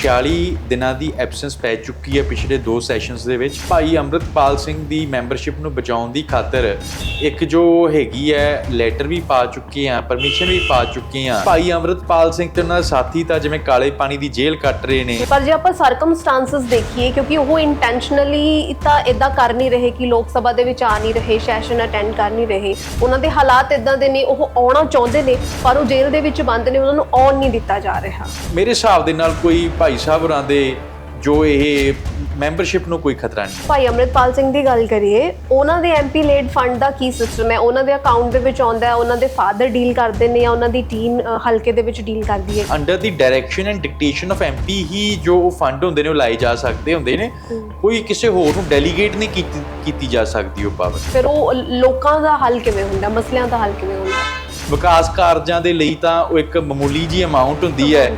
46 ਦਿਨਾਂ ਦੀ ਐਬਸੈਂਸ ਪੈ ਚੁੱਕੀ ਹੈ ਪਿਛਲੇ ਦੋ ਸੈਸ਼ਨਸ ਦੇ ਵਿੱਚ। ਭਾਈ ਅੰਮ੍ਰਿਤਪਾਲ ਸਿੰਘ ਦੀ ਮੈਂਬਰਸ਼ਿਪ ਨੂੰ ਬਚਾਉਣ ਦੀ ਖਾਤਰ ਇੱਕ ਜੋ ਹੈਗੀ ਹੈ ਲੈਟਰ ਵੀ ਪਾ ਚੁੱਕੇ ਆ ਪਰਮਿਸ਼ਨ ਵੀ ਪਾ ਚੁੱਕੇ ਆ ਭਾਈ ਅੰਮ੍ਰਿਤਪਾਲ ਸਿੰਘ ਤੇ ਉਹਨਾਂ ਦਾ ਸਾਥੀ ਤਾਂ ਜਿਵੇਂ ਕਾਲੇ ਪਾਣੀ ਦੀ ਜੇਲ੍ਹ ਕੱਟ ਰਹੇ ਨੇ। ਪਰ ਜੇ ਆਪਾਂ ਸਰਕਮਸਟੈਂਸਸ ਦੇਖੀਏ ਕਿਉਂਕਿ ਉਹ ਇੰਟੈਂਸ਼ਨਲੀ ਤਾਂ ਇਦਾਂ ਕਰ ਨਹੀਂ ਰਹੇ ਕਿ ਲੋਕ ਸਭਾ ਦੇ ਵਿੱਚ ਆ ਨਹੀਂ ਰਹੇ ਸੈਸ਼ਨ ਅਟੈਂਡ ਕਰ ਨਹੀਂ ਰਹੇ। ਉਹਨਾਂ ਦੇ ਹਾਲਾਤ ਇਦਾਂ ਦੇ ਨੇ ਉਹ ਆਉਣਾ ਚਾਹੁੰਦੇ ਨੇ ਪਰ ਉਹ ਜੇਲ੍ਹ ਦੇ ਵਿੱਚ ਬੰਦ ਨੇ ਉਹਨਾਂ ਨੂੰ ਆਉਣ ਨਹੀਂ ਦਿੱਤਾ ਜਾ ਰਿਹਾ। ਮੇਰੇ ਹਿਸਾਬ ਦੇ ਨਾਲ ਕੋਈ ਭਾਈ ਸਾਹਿਬ ਹੋਰਾਂ ਦੇ ਜੋ ਇਹ ਮੈਂਬਰਸ਼ਿਪ ਨੂੰ ਕੋਈ ਖਤਰਾ ਨਹੀਂ। ਭਾਈ ਅੰਮ੍ਰਿਤਪਾਲ ਸਿੰਘ ਦੀ ਗੱਲ ਕਰੀਏ ਉਹਨਾਂ ਦੇ ਐਮਪੀ ਲੇਡ ਫੰਡ ਦਾ ਕੀ ਸਿਸਟਮ ਹੈ? ਉਹਨਾਂ ਦੇ ਅਕਾਊਂਟ ਦੇ ਵਿੱਚ ਆਉਂਦਾ ਹੈ ਉਹਨਾਂ ਦੇ ਫਾਦਰ ਡੀਲ ਕਰਦੇ ਨੇ ਜਾਂ ਉਹਨਾਂ ਦੀ ਟੀਮ ਹਲਕੇ ਦੇ ਵਿੱਚ ਡੀਲ ਕਰਦੀ ਹੈ। Under the direction and dictation of MP ਹੀ ਜੋ ਫੰਡ ਹੁੰਦੇ ਨੇ ਉਹ ਲਾਏ ਜਾ ਸਕਦੇ ਹੁੰਦੇ ਨੇ। ਕੋਈ ਕਿਸੇ ਹੋਰ ਨੂੰ ਡੈਲੀਗੇਟ ਨਹੀਂ ਕੀਤੀ ਕੀਤੀ ਜਾ ਸਕਦੀ ਉਹ ਪਾਵਰ ਫਿਰ ਉਹ ਲੋਕਾਂ ਦਾ ਹੱਲ ਕਿਵੇਂ ਹੁੰਦਾ? ਮਸਲਿਆਂ ਦਾ ਹੱਲ ਕਿਵੇਂ ਹੁੰਦਾ? ਵਿਕਾਸ ਕਾਰਜਾਂ ਦੇ ਲਈ ਤਾਂ ਉਹ ਇੱਕ ਮਾਮੂਲੀ ਜੀ ਅਮਾਉਂਟ ਹੁੰਦੀ ਹੈ।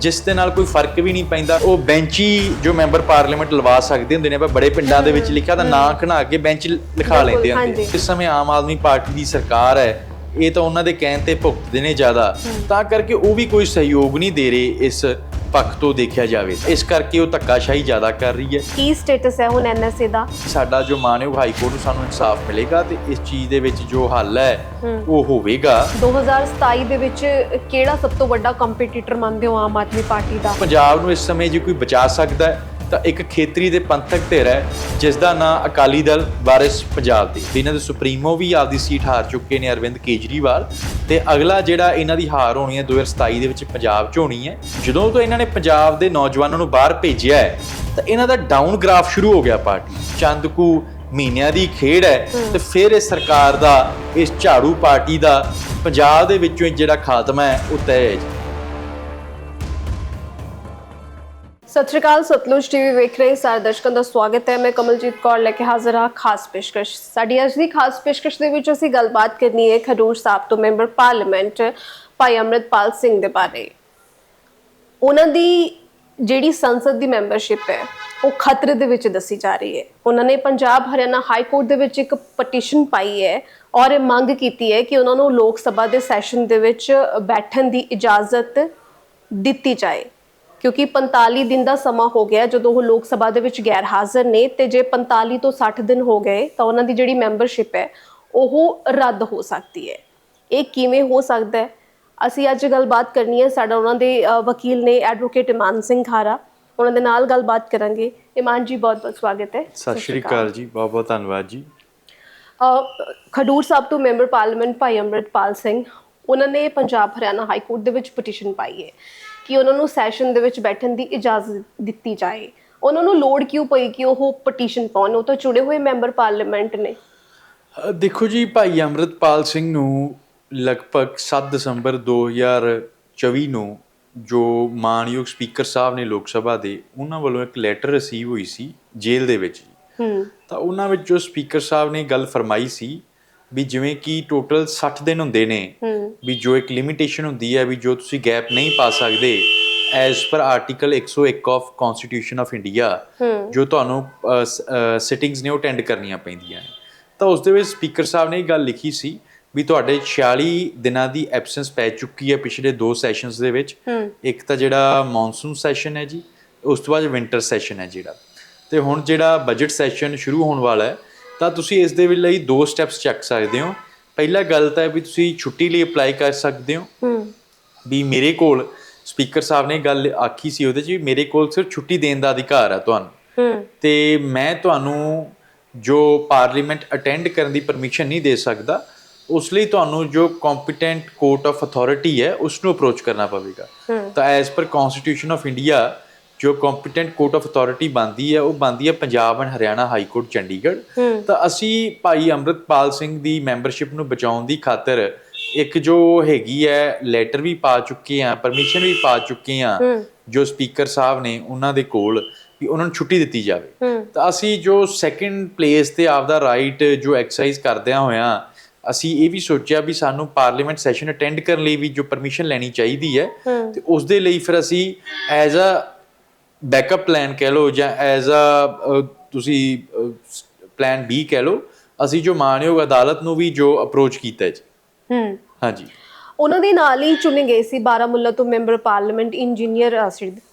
ਜਿਸ ਦੇ ਨਾਲ ਕੋਈ ਫ਼ਰਕ ਵੀ ਨਹੀਂ ਪੈਂਦਾ। ਉਹ ਬੈਂਚੀ ਜੋ ਮੈਂਬਰ ਪਾਰਲੀਮੈਂਟ ਲਵਾ ਸਕਦੇ ਹੁੰਦੇ ਨੇ ਆਪਾਂ ਬੜੇ ਪਿੰਡਾਂ ਦੇ ਵਿੱਚ ਲਿਖਿਆ ਤਾਂ ਨਾਂ ਖਣਾ ਕੇ ਬੈਂਚ ਲਿਖਾ ਲੈਂਦੇ ਹੁੰਦੇ। ਇਸ ਸਮੇਂ ਆਮ ਆਦਮੀ ਪਾਰਟੀ ਦੀ ਸਰਕਾਰ ਹੈ ਇਹ ਤਾਂ ਉਹਨਾਂ ਦੇ ਕਹਿਣ ਤੇ ਭੁਗਤਦੇ ਨੇ ਜ਼ਿਆਦਾ। ਤਾਂ ਕਰਕੇ ਉਹ ਵੀ ਕੋਈ ਸਹਿਯੋਗ ਨਹੀਂ ਦੇ ਰਹੇ ਇਸ ਪੱਖ ਤੋਂ ਦੇਖਿਆ ਜਾਵੇ। ਇਸ ਕਰਕੇ ਉਹ ਧੱਕਾਸ਼ਾਹੀ ਜ਼ਿਆਦਾ ਕਰ ਰਹੀ ਹੈ। ਕੀ ਸਟੇਟਸ ਹੈ ਹੁਣ ਐਨਐਸਏ ਦਾ? ਸਾਡਾ ਜੋ ਮਾਨਯੋਗ ਹਾਈ ਕੋਰਟ ਨੂੰ ਸਾਨੂੰ ਇਨਸਾਫ ਮਿਲੇਗਾ ਤੇ ਇਸ ਚੀਜ਼ ਦੇ ਵਿੱਚ ਜੋ ਹੱਲ ਹੈ ਉਹ ਹੋਵੇਗਾ। 2027 ਦੇ ਵਿੱਚ ਕਿਹੜਾ ਸਭ ਤੋਂ ਵੱਡਾ ਕੰਪੀਟੀਟਰ ਮੰਨਦੇ ਹੋ ਆਮ ਆਦਮੀ ਪਾਰਟੀ ਦਾ? ਪੰਜਾਬ ਨੂੰ ਇਸ ਸਮੇਂ ਜੇ ਕੋਈ ਬਚਾ ਸਕਦਾ ਹੈ ਤਾਂ ਇੱਕ ਖੇਤਰੀ ਤੇ ਪੰਥਕ ਧਿਰ ਹੈ ਜਿਸ ਦਾ ਨਾਂ ਅਕਾਲੀ ਦਲ ਵਾਰਿਸ ਪੰਜਾਬ ਦੀ। ਇਹਨਾਂ ਦੇ ਸੁਪਰੀਮੋ ਵੀ ਆਪਦੀ ਸੀਟ ਹਾਰ ਚੁੱਕੇ ਨੇ ਅਰਵਿੰਦ ਕੇਜਰੀਵਾਲ। ਤੇ ਅਗਲਾ ਜਿਹੜਾ ਇਹਨਾਂ ਦੀ ਹਾਰ ਹੋਣੀ ਹੈ 2027 ਦੇ ਵਿੱਚ ਪੰਜਾਬ 'ਚ ਹੋਣੀ ਹੈ। ਜਦੋਂ ਤੋਂ ਇਹਨਾਂ ਨੇ ਪੰਜਾਬ ਦੇ ਨੌਜਵਾਨਾਂ ਨੂੰ ਬਾਹਰ ਭੇਜਿਆ ਹੈ ਤਾਂ ਇਹਨਾਂ ਦਾ ਡਾਊਨ ਗ੍ਰਾਫ ਸ਼ੁਰੂ ਹੋ ਗਿਆ ਪਾਰਟੀ ਚੰਦ ਕੁ ਮਹੀਨਿਆਂ ਦੀ ਖੇਡ ਹੈ ਤੇ ਫਿਰ ਇਹ ਸਰਕਾਰ ਦਾ ਇਸ ਝਾੜੂ ਪਾਰਟੀ ਦਾ ਪੰਜਾਬ ਦੇ ਵਿੱਚੋਂ ਜਿਹੜਾ ਖਾਤਮਾ ਹੈ ਉਹ ਤੈਅ ਹੈ ਸਤਿ ਸ਼੍ਰੀ ਅਕਾਲ, ਸਤਲੁਜ ਟੀਵੀ ਵੇਖ ਰਹੇ ਸਾਰੇ ਦਰਸ਼ਕਾਂ ਦਾ ਸਵਾਗਤ ਹੈ। ਮੈਂ ਕਮਲਜੀਤ ਕੌਰ ਲੈ ਕੇ ਹਾਜ਼ਰ ਹਾਂ ਖਾਸ ਪੇਸ਼ਕਸ਼। ਸਾਡੀ ਅੱਜ ਦੀ ਖਾਸ ਪੇਸ਼ਕਸ਼ ਦੇ ਵਿੱਚ ਅਸੀਂ ਗੱਲਬਾਤ ਕਰਨੀ ਹੈ ਖਡੂਰ ਸਾਹਿਬ ਤੋਂ ਮੈਂਬਰ ਪਾਰਲੀਮੈਂਟ ਭਾਈ ਅੰਮ੍ਰਿਤਪਾਲ ਸਿੰਘ ਦੇ ਬਾਰੇ। ਉਹਨਾਂ ਦੀ ਜਿਹੜੀ ਸੰਸਦ ਦੀ ਮੈਂਬਰਸ਼ਿਪ ਹੈ, ਉਹ ਖਤਰੇ ਦੇ ਵਿੱਚ ਦੱਸੀ ਜਾ ਰਹੀ ਹੈ। ਉਹਨਾਂ ਨੇ ਪੰਜਾਬ ਹਰਿਆਣਾ ਹਾਈ ਕੋਰਟ ਦੇ ਵਿੱਚ ਇੱਕ ਪਟੀਸ਼ਨ ਪਾਈ ਹੈ ਔਰ ਇਹ ਮੰਗ ਕੀਤੀ ਹੈ ਕਿ ਉਹਨਾਂ ਨੂੰ ਲੋਕ ਸਭਾ ਦੇ ਸੈਸ਼ਨ ਦੇ ਵਿੱਚ ਬੈਠਣ ਦੀ ਇਜਾਜ਼ਤ ਦਿੱਤੀ ਜਾਏ। ਕਿਉਂਕਿ 45 ਦਿਨ ਦਾ ਸਮਾਂ ਹੋ ਗਿਆ ਜਦੋਂ ਉਹ ਲੋਕ ਸਭਾ ਦੇ ਵਿੱਚ ਗੈਰ ਹਾਜ਼ਰ ਨੇ ਤੇ ਜੇ 45 ਤੋਂ 60 ਦਿਨ ਹੋ ਗਏ ਤਾਂ ਉਹਨਾਂ ਦੀ ਜਿਹੜੀ ਮੈਂਬਰਸ਼ਿਪ ਹੈ ਉਹ ਰੱਦ ਹੋ ਸਕਦੀ ਹੈ। ਇਹ ਕਿਵੇਂ ਹੋ ਸਕਦਾ ਹੈ? ਅਸੀਂ ਅੱਜ ਗੱਲਬਾਤ ਕਰਨੀ ਹੈ ਸਾਡਾ ਉਹਨਾਂ ਦੇ ਵਕੀਲ ਨੇ ਐਡਵੋਕੇਟ ਇਮਾਨ ਸਿੰਘ ਖਾਰਾ। ਉਹਨਾਂ ਦੇ ਨਾਲ ਗੱਲਬਾਤ ਕਰਾਂਗੇ। ਇਮਾਨ ਜੀ ਬਹੁਤ ਬਹੁਤ ਸਵਾਗਤ ਹੈ। ਸਤਿ ਸ਼੍ਰੀ ਅਕਾਲ। ਜੀ। ਬਹੁਤ ਬਹੁਤ ਧੰਨਵਾਦ ਜੀ। ਖਡੂਰ ਸਾਹਿਬ ਤੋਂ ਮੈਂਬਰ ਪਾਰਲੀਮੈਂਟ ਭਾਈ ਅੰਮ੍ਰਿਤਪਾਲ ਸਿੰਘ ਉਹਨਾਂ ਨੇ ਪੰਜਾਬ ਹਰਿਆਣਾ ਹਾਈ ਕੋਰਟ ਦੇ ਵਿੱਚ ਪਟੀਸ਼ਨ ਪਾਈ ਹੈ। ਕਿ ਉਹਨਾਂ ਨੂੰ ਸੈਸ਼ਨ ਦੇ ਵਿੱਚ ਬੈਠਣ ਦੀ ਇਜਾਜ਼ਤ ਦਿੱਤੀ ਜਾਏ। ਉਹਨਾਂ ਨੂੰ ਲੋੜ ਕਿਉਂ ਪਈ ਕਿ ਉਹ ਪਟੀਸ਼ਨ ਪਾਉਣ? ਉਹ ਤਾਂ ਚੁਣੇ ਹੋਏ ਮੈਂਬਰ ਪਾਰਲੀਮੈਂਟ ਨੇ। ਦੇਖੋ ਜੀ ਭਾਈ ਅੰਮ੍ਰਿਤਪਾਲ ਸਿੰਘ ਨੂੰ ਲਗਭਗ 7 ਦਸੰਬਰ 2024 ਨੂੰ ਜੋ ਮਾਨਯੋਗ ਸਪੀਕਰ ਸਾਹਿਬ ਨੇ ਲੋਕ ਸਭਾ ਦੇ ਉਹਨਾਂ ਵੱਲੋਂ ਇੱਕ ਲੈਟਰ ਰਿਸੀਵ ਹੋਈ ਸੀ ਜੇਲ੍ਹ ਦੇ ਵਿੱਚ ਹੂੰ। ਤਾਂ ਉਹਨਾਂ ਵਿੱਚ ਜੋ ਸਪੀਕਰ ਸਾਹਿਬ ਨੇ ਗੱਲ ਫਰਮਾਈ ਸੀ ਵੀ ਜਿਵੇਂ ਕਿ ਟੋਟਲ 60 ਦਿਨ ਹੁੰਦੇ ਨੇ ਵੀ ਜੋ ਇੱਕ ਲਿਮਿਟੇਸ਼ਨ ਹੁੰਦੀ ਹੈ ਵੀ ਜੋ ਤੁਸੀਂ ਗੈਪ ਨਹੀਂ ਪਾ ਸਕਦੇ as per article 101 of constitution of India ਜੋ ਤੁਹਾਨੂੰ ਸਿਟਿੰਗਸ ਨੇ ਉਹ ਅਟੈਂਡ ਕਰਨੀਆਂ ਪੈਂਦੀਆਂ ਨੇ। ਤਾਂ ਉਸ ਦੇ ਵਿੱਚ ਸਪੀਕਰ ਸਾਹਿਬ ਨੇ ਇਹ ਗੱਲ ਲਿਖੀ ਸੀ ਵੀ ਤੁਹਾਡੇ 46 ਦਿਨਾਂ ਦੀ ਐਬਸੈਂਸ ਪੈ ਚੁੱਕੀ ਹੈ ਪਿਛਲੇ ਦੋ ਸੈਸ਼ਨਸ ਦੇ ਵਿੱਚ। ਇੱਕ ਤਾਂ ਜਿਹੜਾ ਮੌਨਸੂਨ ਸੈਸ਼ਨ ਹੈ ਜੀ ਉਸ ਤੋਂ ਬਾਅਦ ਵਿੰਟਰ ਸੈਸ਼ਨ ਹੈ ਜਿਹੜਾ। ਤੇ ਹੁਣ ਜਿਹੜਾ ਬਜਟ ਸੈਸ਼ਨ ਸ਼ੁਰੂ ਹੋਣ ਵਾਲਾ ਹੈ ਤਾਂ ਤੁਸੀਂ ਇਸ ਦੇ ਲਈ ਦੋ ਸਟੈਪਸ ਚੱਕ ਸਕਦੇ ਹੋ। ਪਹਿਲਾ ਗੱਲ ਤਾਂ ਹੈ ਵੀ ਤੁਸੀਂ ਛੁੱਟੀ ਲਈ ਅਪਲਾਈ ਕਰ ਸਕਦੇ ਹੋ। ਹੂੰ। ਵੀ ਮੇਰੇ ਕੋਲ ਸਪੀਕਰ ਸਾਹਿਬ ਨੇ ਗੱਲ ਆਖੀ ਸੀ ਉਹਦੇ 'ਚ ਵੀ ਮੇਰੇ ਕੋਲ ਸਿਰਫ ਛੁੱਟੀ ਦੇਣ ਦਾ ਅਧਿਕਾਰ ਹੈ ਤੁਹਾਨੂੰ। ਹੂੰ। ਤੇ ਮੈਂ ਤੁਹਾਨੂੰ ਜੋ ਪਾਰਲੀਮੈਂਟ ਅਟੈਂਡ ਕਰਨ ਦੀ ਪਰਮਿਸ਼ਨ ਨਹੀਂ ਦੇ ਸਕਦਾ ਉਸ ਲਈ ਤੁਹਾਨੂੰ ਜੋ ਕੰਪੀਟੈਂਟ ਕੋਰਟ ਆਫ ਅਥਾਰਟੀ ਹੈ ਉਸ ਨੂੰ ਅਪਰੋਚ ਕਰਨਾ ਪਵੇਗਾ। ਤਾਂ as per constitution of India ਜੋ ਕੰਪੀਟੈਂਟ ਕੋਰਟ ਆਫ ਅਥਾਰਟੀ ਬਣਦੀ ਹੈ ਉਹ ਬਣਦੀ ਹੈ Punjab and Haryana high court Chandigarh. ਤਾਂ ਅਸੀਂ ਭਾਈ ਅੰਮ੍ਰਿਤਪਾਲ ਸਿੰਘ ਦੀ ਮੈਂਬਰਸ਼ਿਪ ਨੂੰ ਬਚਾਉਣ ਦੀ ਖਾਤਰ ਇੱਕ ਜੋ ਹੈਗੀ ਹੈ ਲੈਟਰ ਵੀ ਪਾ ਚੁੱਕੇ ਆ ਪਰਮਿਸ਼ਨ ਵੀ ਪਾ ਚੁੱਕੇ ਆ ਜੋ ਸਪੀਕਰ ਸਾਹਿਬ ਨੇ ਉਹਨਾਂ ਦੇ ਕੋਲ ਵੀ ਉਹਨਾਂ ਨੂੰ ਛੁੱਟੀ ਦਿੱਤੀ ਜਾਵੇ। ਤਾਂ ਅਸੀਂ ਜੋ ਸੈਕੰਡ ਪਲੇਸ ਤੇ ਆਪਦਾ ਰਾਈਟ ਜੋ ਐਕਸਰਸਾਈਜ਼ ਕਰਦਿਆਂ ਹੋਇਆਂ ਅਸੀਂ ਇਹ ਵੀ ਸੋਚਿਆ ਵੀ ਸਾਨੂੰ ਪਾਰਲੀਮੈਂਟ ਸੈਸ਼ਨ ਅਟੈਂਡ ਕਰਨ ਲਈ ਵੀ ਜੋ ਪਰਮਿਸ਼ਨ ਲੈਣੀ ਚਾਹੀਦੀ ਹੂੰ ਤੇ ਉਸ ਦੇ ਲਈ ਫਿਰ ਅਸੀਂ ਐਜ਼ ਅ ਬੈਕਅਪ ਪਲਾਨ ਕਹਿ ਲਓ ਜਾਂ ਐਜ਼ ਅ ਤੁਸੀਂ ਪਲਾਨ ਬੀ ਕਹਿ ਲਓ ਅਸੀਂ ਜੋ ਮਾਨਯੋਗ ਅਦਾਲਤ ਨੂੰ ਵੀ ਜੋ ਅਪਰੋਚ ਕੀਤਾ ਹੈ ਜੀ। ਹੂੰ। ਹਾਂਜੀ। ਉਹਨਾਂ ਦੇ ਨਾਲ ਹੀ ਚੁਣੇ ਗਏ ਸੀ ਬਾਰਾਮੁੱਲਾ ਤੋਂ ਮੈਂਬਰ ਪਾਰਲੀਮੈਂਟ ਇੰਜੀਨੀਅਰ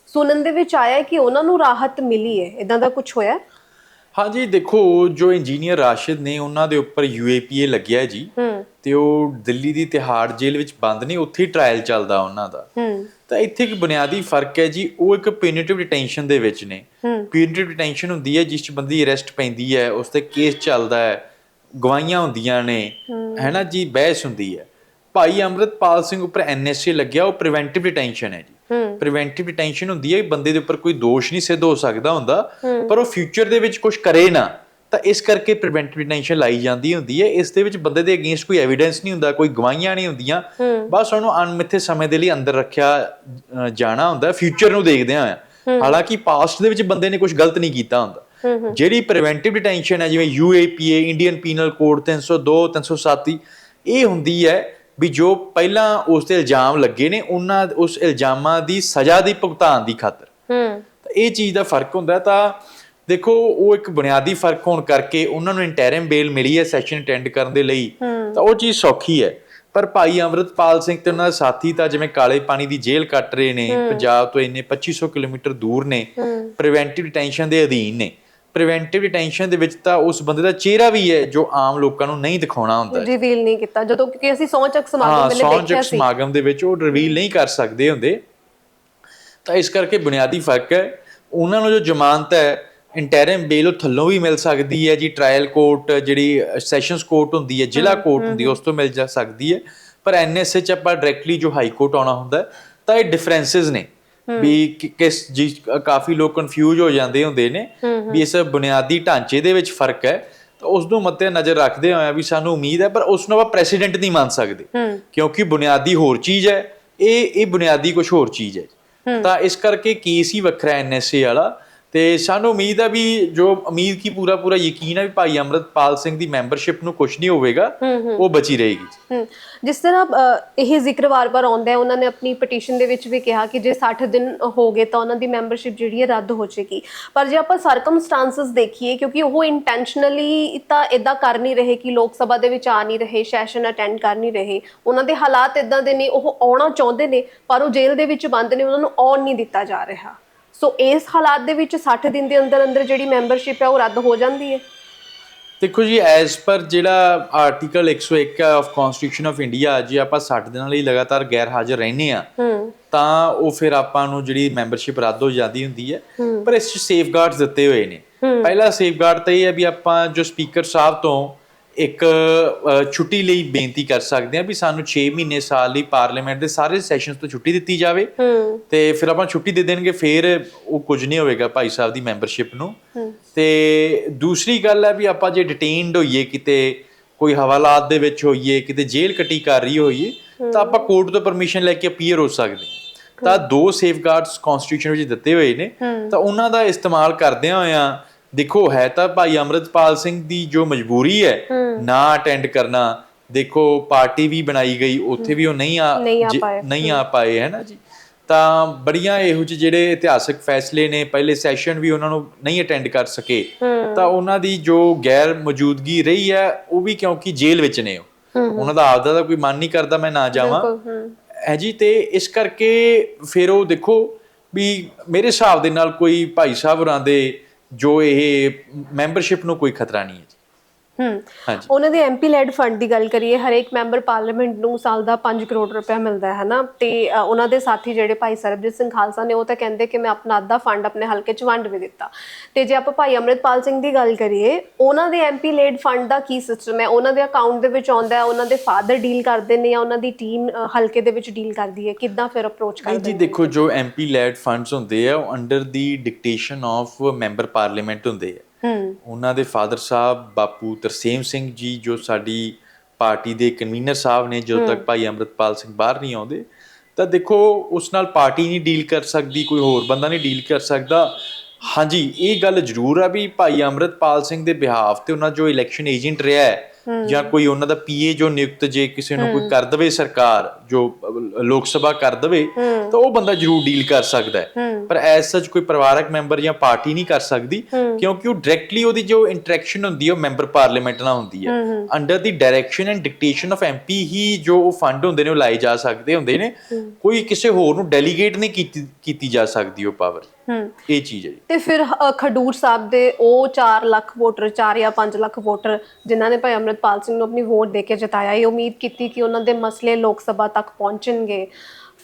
ਸੁਣਨ ਦੇ ਵਿੱਚ ਆਇਆ ਕਿ ਉਹਨਾਂ ਨੂੰ ਰਾਹਤ ਮਿਲੀ ਹੈ। ਇਦਾਂ ਦਾ ਕੁਝ ਹੋਇਆ? ਹਾਂਜੀ ਦੇਖੋ ਜੋ ਇੰਜੀਨੀਅਰ ਰਾਸ਼ਿਦ ਨੇ ਉਹਨਾਂ ਦੇ ਉੱਪਰ ਯੂਏਪੀਏ ਲੱਗਿਆ ਹੈ ਜੀ ਤੇ ਉਹ ਦਿੱਲੀ ਦੀ ਤਿਹਾੜ ਜੇਲ੍ਹ ਵਿੱਚ ਬੰਦ ਨੇ ਉੱਥੇ ਟ੍ਰਾਇਲ ਚੱਲਦਾ ਉਹਨਾਂ ਦਾ। ਹੂੰ। ਤਾਂ ਇੱਥੇ ਇੱਕ ਬੁਨਿਆਦੀ ਫ਼ਰਕ ਹੈ ਜੀ ਉਹ ਇੱਕ ਪਿਊਨਿਟਿਵ ਡਿਟੈਂਸ਼ਨ ਦੇ ਵਿੱਚ ਨੇ। ਹੂੰ। ਪਿਊਨਿਟਿਵ ਡਿਟੈਂਸ਼ਨ ਹੁੰਦੀ ਹੈ ਜਿਸ 'ਚ ਬੰਦੀ ਅਰੈਸਟ ਪੈਂਦੀ ਹੈ ਉਸ ਤੇ ਕੇਸ ਚੱਲਦਾ ਹੈ ਗਵਾਹੀਆਂ ਹੁੰਦੀਆਂ ਨੇ ਹੈਨਾ ਜੀ? ਬਹਿਸ ਹੁੰਦੀ ਹੈ। ਭਾਈ ਅੰਮ੍ਰਿਤਪਾਲ ਸਿੰਘ ਉੱਪਰ ਐਨਐਸਏ ਲੱਗਿਆ ਉਹ ਪ੍ਰੀਵੈਂਟਿਵ ਡਿਟੈਂਸ਼ਨ ਹੈ ਜੀ। ਪ੍ਰੀਵੈਂਟਿਵ ਡਿਟੈਂਸ਼ਨ ਹੁੰਦੀ ਹੈ ਬੰਦੇ ਦੇ ਉੱਪਰ ਕੋਈ ਦੋਸ਼ ਨਹੀਂ ਸਿੱਧ ਹੋ ਸਕਦਾ ਹੁੰਦਾ ਪਰ ਉਹ ਫਿਊਚਰ ਦੇ ਵਿੱਚ ਕੁਝ ਕਰੇ ਨਾ। ਤਾਂ ਇਸ ਕਰਕੇ ਪ੍ਰੀਵੈਂਟਿਵ ਡਿਟੈਂਸ਼ਨ ਲਾਈ ਜਾਂਦੀ ਹੁੰਦੀ ਹੈ। ਇਸ ਦੇ ਵਿੱਚ ਬੰਦੇ ਦੇ ਅਗੇਂਸਟ ਕੋਈ ਐਵੀਡੈਂਸ ਨਹੀਂ ਹੁੰਦਾ ਕੋਈ ਗਵਾਹੀਆਂ ਨਹੀਂ ਹੁੰਦੀਆਂ। ਬਸ ਉਹਨੂੰ ਅਣਮਿੱਥੇ ਸਮੇਂ ਦੇ ਲਈ ਅੰਦਰ ਰੱਖਿਆ ਜਾਣਾ ਹੁੰਦਾ ਫਿਊਚਰ ਨੂੰ ਦੇਖਦੇ ਆ ਹਾਲਾਂਕਿ ਪਾਸਟ ਦੇ ਵਿੱਚ ਬੰਦੇ ਨੇ ਕੁਝ ਗਲਤ ਨਹੀਂ ਕੀਤਾ ਹੁੰਦਾ। ਜਿਹੜੀ ਪ੍ਰੀਵੈਂਟਿਵ ਡਿਟੈਂਸ਼ਨ ਹੈ ਜਿਵੇਂ ਯੂਏਪੀਏ ਇੰਡੀਅਨ ਪੀਨਲ ਕੋਡ 302 307 ਇਹ ਹੁੰਦੀ ਹੈ ਵੀ ਜੋ ਪਹਿਲਾਂ ਉਸ ਤੇ ਇਲਜ਼ਾਮ ਲੱਗੇ ਨੇ ਉਹਨਾਂ ਉਸ ਇਲਜ਼ਾਮਾਂ ਦੀ ਸਜ਼ਾ ਦੀ ਭੁਗਤਾਨ ਦੀ ਖਾਤਰ। ਹੂੰ। ਤਾਂ ਇਹ ਚੀਜ਼ ਦਾ ਫ਼ਰਕ ਹੁੰਦਾ ਤਾਂ ਦੇਖੋ ਉਹ ਇੱਕ ਬੁਨਿਆਦੀ ਫ਼ਰਕ ਹੋਣ ਕਰਕੇ ਉਹਨਾਂ ਨੂੰ ਇੰਟਰਮ ਬੇਲ ਮਿਲੀ ਹੈ ਸੈਸ਼ਨ ਅਟੈਂਡ ਕਰਨ ਦੇ ਲਈ। ਤਾਂ ਉਹ ਚੀਜ਼ ਸੌਖੀ ਹੈ। ਪਰ ਭਾਈ ਅਮਰਤਪਾਲ ਸਿੰਘ ਤੇ ਉਹਨਾਂ ਦੇ ਸਾਥੀ ਤਾਂ ਜਿਵੇਂ ਕਾਲੇ ਪਾਣੀ ਦੀ ਜੇਲ੍ਹ ਕੱਟ ਰਹੇ ਨੇ ਪੰਜਾਬ ਤੋਂ ਇੰਨੇ 2500 ਕਿਲੋਮੀਟਰ ਦੂਰ ਨੇ ਪ੍ਰੀਵੈਂਟਿਵ ਡਿਟੈਂਸ਼ਨ ਦੇ ਅਧੀਨ ਨੇ। ਪ੍ਰੀਵੈਂਟਿਵ ਡਿਟੈਂਸ਼ਨ ਦੇ ਵਿੱਚ ਤਾਂ ਉਸ ਬੰਦੇ ਦਾ ਚਿਹਰਾ ਵੀ ਹੈ ਜੋ ਆਮ ਲੋਕਾਂ ਨੂੰ ਨਹੀਂ ਦਿਖਾਉਣਾ ਹੁੰਦਾ। ਰਿਵੀਲ ਨਹੀਂ ਕੀਤਾ। ਜਦੋਂ ਕਿਉਂਕਿ ਅਸੀਂ ਸੌਂ ਚੱਕ ਸਮਾਗਮ ਵੇਲੇ ਦੇਖਿਆ ਸੀ। ਸਮਾਗਮ ਦੇ ਵਿੱਚ ਉਹ ਰਿਵੀਲ ਨਹੀਂ ਕਰ ਸਕਦੇ ਹੁੰਦੇ। ਤਾਂ ਇਸ ਕਰਕੇ ਬੁਨਿਆਦੀ ਫ਼ਰਕ ਹੈ। ਉਹਨਾਂ ਨੂੰ ਜੋ ਜ਼ਮਾਨਤ ਹੈ ਇੰਟਰਮ ਬੇਲ ਉਹ ਥੱਲੋਂ ਵੀ ਮਿਲ ਸਕਦੀ ਹੈ ਜੀ ਟ੍ਰਾਇਲ ਕੋਰਟ ਜਿਹੜੀ ਸੈਸ਼ਨਸ ਕੋਰਟ ਹੁੰਦੀ ਹੈ ਜ਼ਿਲ੍ਹਾ ਕੋਰਟ ਹੁੰਦੀ ਉਸ ਤੋਂ ਮਿਲ ਜਾ ਸਕਦੀ ਹੈ। ਪਰ ਐਨਐਸਏ ਚ ਆਪਾਂ ਡਾਇਰੈਕਟਲੀ ਜੋ ਹਾਈ ਕੋਰਟ ਆਉਣਾ ਹੁੰਦਾ ਤਾਂ ਇਹ ਡਿਫਰੈਂਸਸ ਨੇ। ਵੀ ਕਿਸ ਜੀ ਕਾਫੀ ਲੋਕ ਕਨਫਿਊਜ਼ ਹੋ ਜਾਂਦੇ ਹੁੰਦੇ ਨੇ ਵੀ ਇਸ ਬੁਨਿਆਦੀ ਢਾਂਚੇ ਦੇ ਵਿੱਚ ਫ਼ਰਕ ਹੈ। ਤਾਂ ਉਸ ਨੂੰ ਮੱਦੇ ਨਜ਼ਰ ਰੱਖਦੇ ਹੋਇਆ ਵੀ ਸਾਨੂੰ ਉਮੀਦ ਹੈ ਪਰ ਉਸ ਨੂੰ ਆਪਾਂ ਪ੍ਰੈਸੀਡੈਂਟ ਨਹੀਂ ਮੰਨ ਸਕਦੇ। ਕਿਉਂਕਿ ਬੁਨਿਆਦੀ ਹੋਰ ਚੀਜ਼ ਹੈ ਇਹ ਇਹ ਬੁਨਿਆਦੀ ਕੁਝ ਹੋਰ ਚੀਜ਼ ਹੈ। ਤਾਂ ਇਸ ਕਰਕੇ ਕੇਸ ਹੀ ਵੱਖਰਾ ਐਨਐਸਏ ਵਾਲਾ। ਤੇ ਸਾਨੂੰ ਉਮੀਦ ਹੈ ਵੀ ਜੋ ਉਮੀਦ ਕੀ ਪੂਰਾ ਪੂਰਾ ਯਕੀਨ ਹੈ ਵੀ ਭਾਈ ਅਮਰਤਪਾਲ ਸਿੰਘ ਦੀ ਮੈਂਬਰਸ਼ਿਪ ਨੂੰ ਕੁਝ ਨਹੀਂ ਹੋਵੇਗਾ ਉਹ ਬਚੀ ਰਹੇਗੀ ਜਿਸ ਤਰ੍ਹਾਂ ਇਹ ਜ਼ਿਕਰ ਵਾਰ-ਵਾਰ ਆਉਂਦਾ ਹੈ ਉਹਨਾਂ ਨੇ ਆਪਣੀ ਪਟੀਸ਼ਨ ਦੇ ਵਿੱਚ ਵੀ ਕਿਹਾ ਕਿ ਜੇ 60 ਦਿਨ ਹੋ ਗਏ ਤਾਂ ਉਹਨਾਂ ਦੀ ਮੈਂਬਰਸ਼ਿਪ ਜਿਹੜੀ ਹੈ ਰੱਦ ਹੋ ਜਾਏਗੀ। ਪਰ ਜੇ ਆਪਾਂ ਸਰਕਮਸਟੈਂਸਸ ਦੇਖੀਏ ਕਿਉਂਕਿ ਉਹ ਇੰਟੈਂਸ਼ਨਲੀ ਤਾਂ ਇਦਾਂ ਕਰ ਨਹੀਂ ਰਹੇ ਕਿ ਲੋਕ ਸਭਾ ਦੇ ਵਿੱਚ ਆ ਨਹੀਂ ਰਹੇ ਸੈਸ਼ਨ ਅਟੈਂਡ ਕਰ ਨਹੀਂ ਰਹੇ। ਉਹਨਾਂ ਦੇ ਹਾਲਾਤ ਇਦਾਂ ਦੇ ਨੇ ਉਹ ਆਉਣਾ ਚਾਹੁੰਦੇ ਨੇ ਪਰ ਉਹ ਜੇਲ੍ਹ ਦੇ ਵਿੱਚ ਬੰਦ ਨੇ ਉਹਨਾਂ ਨੂੰ ਆਉਣ ਨਹੀਂ ਦਿੱਤਾ ਜਾ ਰਿਹਾ। ਸੋ ਇਸ ਹਾਲਾਤ ਦੇ ਵਿੱਚ 60 ਦਿਨ ਦੇ ਅੰਦਰ ਅੰਦਰ ਜਿਹੜੀ ਮੈਂਬਰਸ਼ਿਪ ਹੈ ਉਹ ਰੱਦ ਹੋ ਜਾਂਦੀ ਹੈ। ਦੇਖੋ ਜੀ ਐਜ਼ ਪਰ ਜਿਹੜਾ article 101 of constitution of India ਜੇ ਆਪਾਂ 60 ਦਿਨਾਂ ਲਈ ਲਗਾਤਾਰ ਗੈਰ ਹਾਜ਼ਰ ਰਹਿੰਦੇ ਆ ਤਾਂ ਉਹ ਫਿਰ ਆਪਾਂ ਨੂੰ ਜਿਹੜੀ ਮੈਂਬਰਸ਼ਿਪ ਰੱਦ ਹੋ ਜਾਂਦੀ ਹੁੰਦੀ ਹੈ। ਪਰ ਇਸ ਚ ਸੇਫਗਾਰਡਸ ਦਿੱਤੇ ਹੋਏ ਨੇ। ਪਹਿਲਾ ਸੇਫਗਾਰਡ ਤਾਂ ਇਹ ਹੈ ਵੀ ਆਪਾਂ ਜੋ ਸਪੀਕਰ ਸਾਹਿਬ ਤੋਂ ਇੱਕ ਛੁੱਟੀ ਲਈ ਬੇਨਤੀ ਕਰ ਸਕਦੇ ਹਾਂ ਵੀ ਸਾਨੂੰ 6 ਮਹੀਨੇ ਸਾਲ ਲਈ ਪਾਰਲੀਮੈਂਟ ਦੇ ਸਾਰੇ ਸੈਸ਼ਨਸ ਤੋਂ ਛੁੱਟੀ ਦਿੱਤੀ ਜਾਵੇ। ਤੇ ਫਿਰ ਆਪਾਂ ਛੁੱਟੀ ਦੇ ਦੇਣਗੇ ਫਿਰ ਉਹ ਕੁਝ ਨਹੀਂ ਹੋਵੇਗਾ ਭਾਈ ਸਾਹਿਬ ਦੀ ਮੈਂਬਰਸ਼ਿਪ ਨੂੰ। ਤੇ ਦੂਸਰੀ ਗੱਲ ਹੈ ਵੀ ਆਪਾਂ ਜੇ ਡਿਟੇਨਡ ਹੋਈਏ ਕਿਤੇ ਕੋਈ ਹਵਾਲਾਤ ਦੇ ਵਿੱਚ ਹੋਈਏ ਕਿਤੇ ਜੇਲ੍ਹ ਕੱਟੀ ਕਰ ਰਹੀ ਹੋਈਏ ਤਾਂ ਆਪਾਂ ਕੋਰਟ ਤੋਂ ਪਰਮਿਸ਼ਨ ਲੈ ਕੇ ਅਪੀਅਰ ਹੋ ਸਕਦੇ। ਤਾਂ ਦੋ ਸੇਫਗਾਰਡਸ ਕਨਸਟੀਟਿਊਸ਼ਨ ਵਿੱਚ ਦਿੱਤੇ ਹੋਏ ਨੇ। ਤਾਂ ਉਹਨਾਂ ਦਾ ਇਸਤੇਮਾਲ ਕਰਦਿਆਂ ਹੋਇਆਂ ਦੇਖੋ ਹੈ ਤਾਂ ਭਾਈ ਅਮਰਤਪਾਲ ਸਿੰਘ ਦੀ ਜੋ ਮਜਬੂਰੀ ਹੈ ਨਾ ਅਟੈਂਡ ਕਰਨਾ ਦੇਖੋ ਪਾਰਟੀ ਵੀ ਬਣਾਈ ਗਈ ਉੱਥੇ ਵੀ ਉਹ ਨਹੀਂ ਆ ਨਹੀਂ ਆ ਪਾਏ। ਹੈ। ਨਾ ਜੀ? ਤਾਂ ਬੜੀਆਂ ਇਹੋ ਜਿਹੇ ਜਿਹੜੇ ਇਤਿਹਾਸਕ ਫੈਸਲੇ ਨੇ ਪਹਿਲੇ ਸੈਸ਼ਨ ਵੀ ਉਹਨਾਂ ਨੂੰ ਨਹੀਂ ਅਟੈਂਡ ਕਰ ਸਕੇ। ਤਾਂ ਉਹਨਾਂ ਦੀ ਜੋ ਗੈਰ ਮੌਜੂਦਗੀ ਰਹੀ ਹੈ ਉਹ ਵੀ ਕਿਉਂਕਿ ਜੇਲ੍ਹ ਵਿੱਚ ਨੇ ਉਹ। ਉਹਨਾਂ ਦਾ ਆਪਦਾ ਤਾਂ ਕੋਈ ਮਨ ਨਹੀਂ ਕਰਦਾ ਮੈਂ ਨਾ ਜਾਵਾਂ। ਹੈ ਜੀ ਤੇ ਇਸ ਕਰਕੇ ਫਿਰ ਉਹ ਦੇਖੋ ਵੀ ਮੇਰੇ ਹਿਸਾਬ ਦੇ ਨਾਲ ਕੋਈ ਭਾਈ ਸਾਹਿਬ ਹੋਰਾਂ ਦੇ ਜੋ ਇਹ ਮੈਂਬਰਸ਼ਿਪ ਨੂੰ ਕੋਈ ਖਤਰਾ ਨਹੀਂ ਹੈ ਹੂੰ। ਹਾਂਜੀ। ਉਹਨਾਂ ਦੇ ਐਮਪੀ ਲੈਡ ਫੰਡ ਦੀ ਗੱਲ ਕਰੀਏ ਹਰੇਕ ਮੈਂਬਰ ਪਾਰਲੀਮੈਂਟ ਨੂੰ ਸਾਲ ਦਾ 5 ਕਰੋੜ ਰੁਪਏ ਮਿਲਦਾ ਹੈ ਹਨਾ? ਤੇ ਉਹਨਾਂ ਦੇ ਸਾਥੀ ਜਿਹੜੇ ਭਾਈ ਸਰਬਜੀਤ ਸਿੰਘ ਖਾਲਸਾ ਨੇ ਉਹ ਤਾਂ ਕਹਿੰਦੇ ਕਿ ਮੈਂ ਆਪਣਾ ਅੱਧਾ ਫੰਡ ਆਪਣੇ ਹਲਕੇ 'ਚ ਵੰਡ ਵੀ ਦਿੱਤਾ। ਤੇ ਜੇ ਆਪਾਂ ਭਾਈ ਅਮਰਿਤਪਾਲ ਸਿੰਘ ਦੀ ਗੱਲ ਕਰੀਏ ਉਹਨਾਂ ਦੇ ਐਮਪੀ ਲੈਡ ਫੰਡ ਦਾ ਕੀ ਸਿਸਟਮ ਹੈ? ਉਹਨਾਂ ਦੇ ਅਕਾਊਂਟ ਦੇ ਵਿੱਚ ਆਉਂਦਾ ਹੈ ਉਹਨਾਂ ਦੇ ਫਾਦਰ ਡੀਲ ਕਰਦੇ ਨੇ ਜਾਂ ਉਹਨਾਂ ਦੀ ਟੀਮ ਹਲਕੇ ਦੇ ਵਿੱਚ ਡੀਲ ਕਰਦੀ ਹੈ? ਕਿੱਦਾਂ ਫਿਰ ਅਪਰੋਚ ਕਰਦੇ ਜੀ ਦੇਖੋ ਜੋ ਐਮਪੀ ਲੈਡ ਫੰਡਸ ਹੁੰਦੇ ਆ ਉਹ under the dictation of member parliament ਹੁੰਦੇ ਆ। ਉਹਨਾਂ ਦੇ ਫਾਦਰ ਸਾਹਿਬ ਬਾਪੂ ਤਰਸੇਮ ਸਿੰਘ ਜੀ ਜੋ ਸਾਡੀ ਪਾਰਟੀ ਦੇ ਕਨਵੀਨਰ ਸਾਹਿਬ ਨੇ ਜਦੋਂ ਤੱਕ ਭਾਈ ਅੰਮ੍ਰਿਤਪਾਲ ਸਿੰਘ ਬਾਹਰ ਨਹੀਂ ਆਉਂਦੇ ਤਾਂ ਦੇਖੋ ਉਸ ਨਾਲ ਪਾਰਟੀ ਨਹੀਂ ਡੀਲ ਕਰ ਸਕਦੀ ਕੋਈ ਹੋਰ ਬੰਦਾ ਨਹੀਂ ਡੀਲ ਕਰ ਸਕਦਾ। ਹਾਂਜੀ ਇਹ ਗੱਲ ਜ਼ਰੂਰ ਆ ਵੀ ਭਾਈ ਅੰਮ੍ਰਿਤਪਾਲ ਸਿੰਘ ਦੇ ਬਿਹਾਫ ਤੇ ਉਹਨਾਂ ਜੋ ਇਲੈਕਸ਼ਨ ਏਜੰਟ ਰਿਹਾ ਹੈ ਜਾਂ ਕੋਈ ਉਹਨਾਂ ਦਾ ਪੀਏ ਜੋ ਨਿਯੁਕਤ ਜੇ ਕਿਸੇ ਨੂੰ ਕੋਈ ਕਰ ਦਵੇ ਸਰਕਾਰ ਜੋ ਲੋਕ ਸਭਾ ਕਰ ਦਵੇ ਤਾਂ ਉਹ ਬੰਦਾ ਜ਼ਰੂਰ ਡੀਲ ਕਰ ਸਕਦਾ ਹੈ। ਪਰ ਐਸ ਸੱਚ ਕੋਈ ਪਰਿਵਾਰਕ ਮੈਂਬਰ ਜਾਂ ਪਾਰਟੀ ਨਹੀਂ ਕਰ ਸਕਦੀ ਕਿਉਂਕਿ ਉਹ ਡਾਇਰੈਕਟਲੀ ਉਹਦੀ ਜੋ ਇੰਟਰੈਕਸ਼ਨ ਹੁੰਦੀ ਹੈ ਉਹ ਮੈਂਬਰ ਪਾਰਲੀਮੈਂਟ ਨਾਲ ਹੁੰਦੀ ਹੈ। Under the direction and dictation of MP ਹੀ ਜੋ ਉਹ ਫੰਡ ਹੁੰਦੇ ਨੇ ਉਹ ਲਾਏ ਜਾ ਸਕਦੇ ਹੁੰਦੇ ਨੇ। ਕੋਈ ਕਿਸੇ ਹੋਰ ਨੂੰ ਡੈਲੀਗੇਟ ਨਹੀਂ ਕੀਤੀ ਕੀਤੀ ਜਾ ਸਕਦੀ ਉਹ ਪਾਵਰ ਇਹ ਚੀਜ਼ ਹੈ ਤੇ ਫਿਰ ਖਡੂਰ ਸਾਹਿਬ ਦੇ ਉਹ 4 ਲੱਖ ਵੋਟਰ 4 ਜਾਂ 5 ਲੱਖ ਵੋਟਰ ਜਿਨ੍ਹਾਂ ਨੇ ਭਾਈ ਅੰਮ੍ਰਿਤਪਾਲ ਸਿੰਘ ਨੂੰ ਆਪਣੀ ਵੋਟ ਦੇ ਕੇ ਜਿਤਾਇਆ ਇਹ ਉਮੀਦ ਕੀਤੀ ਕਿ ਉਹਨਾਂ ਦੇ ਮਸਲੇ ਲੋਕ ਸਭਾ ਤੱਕ ਪਹੁੰਚਣਗੇ।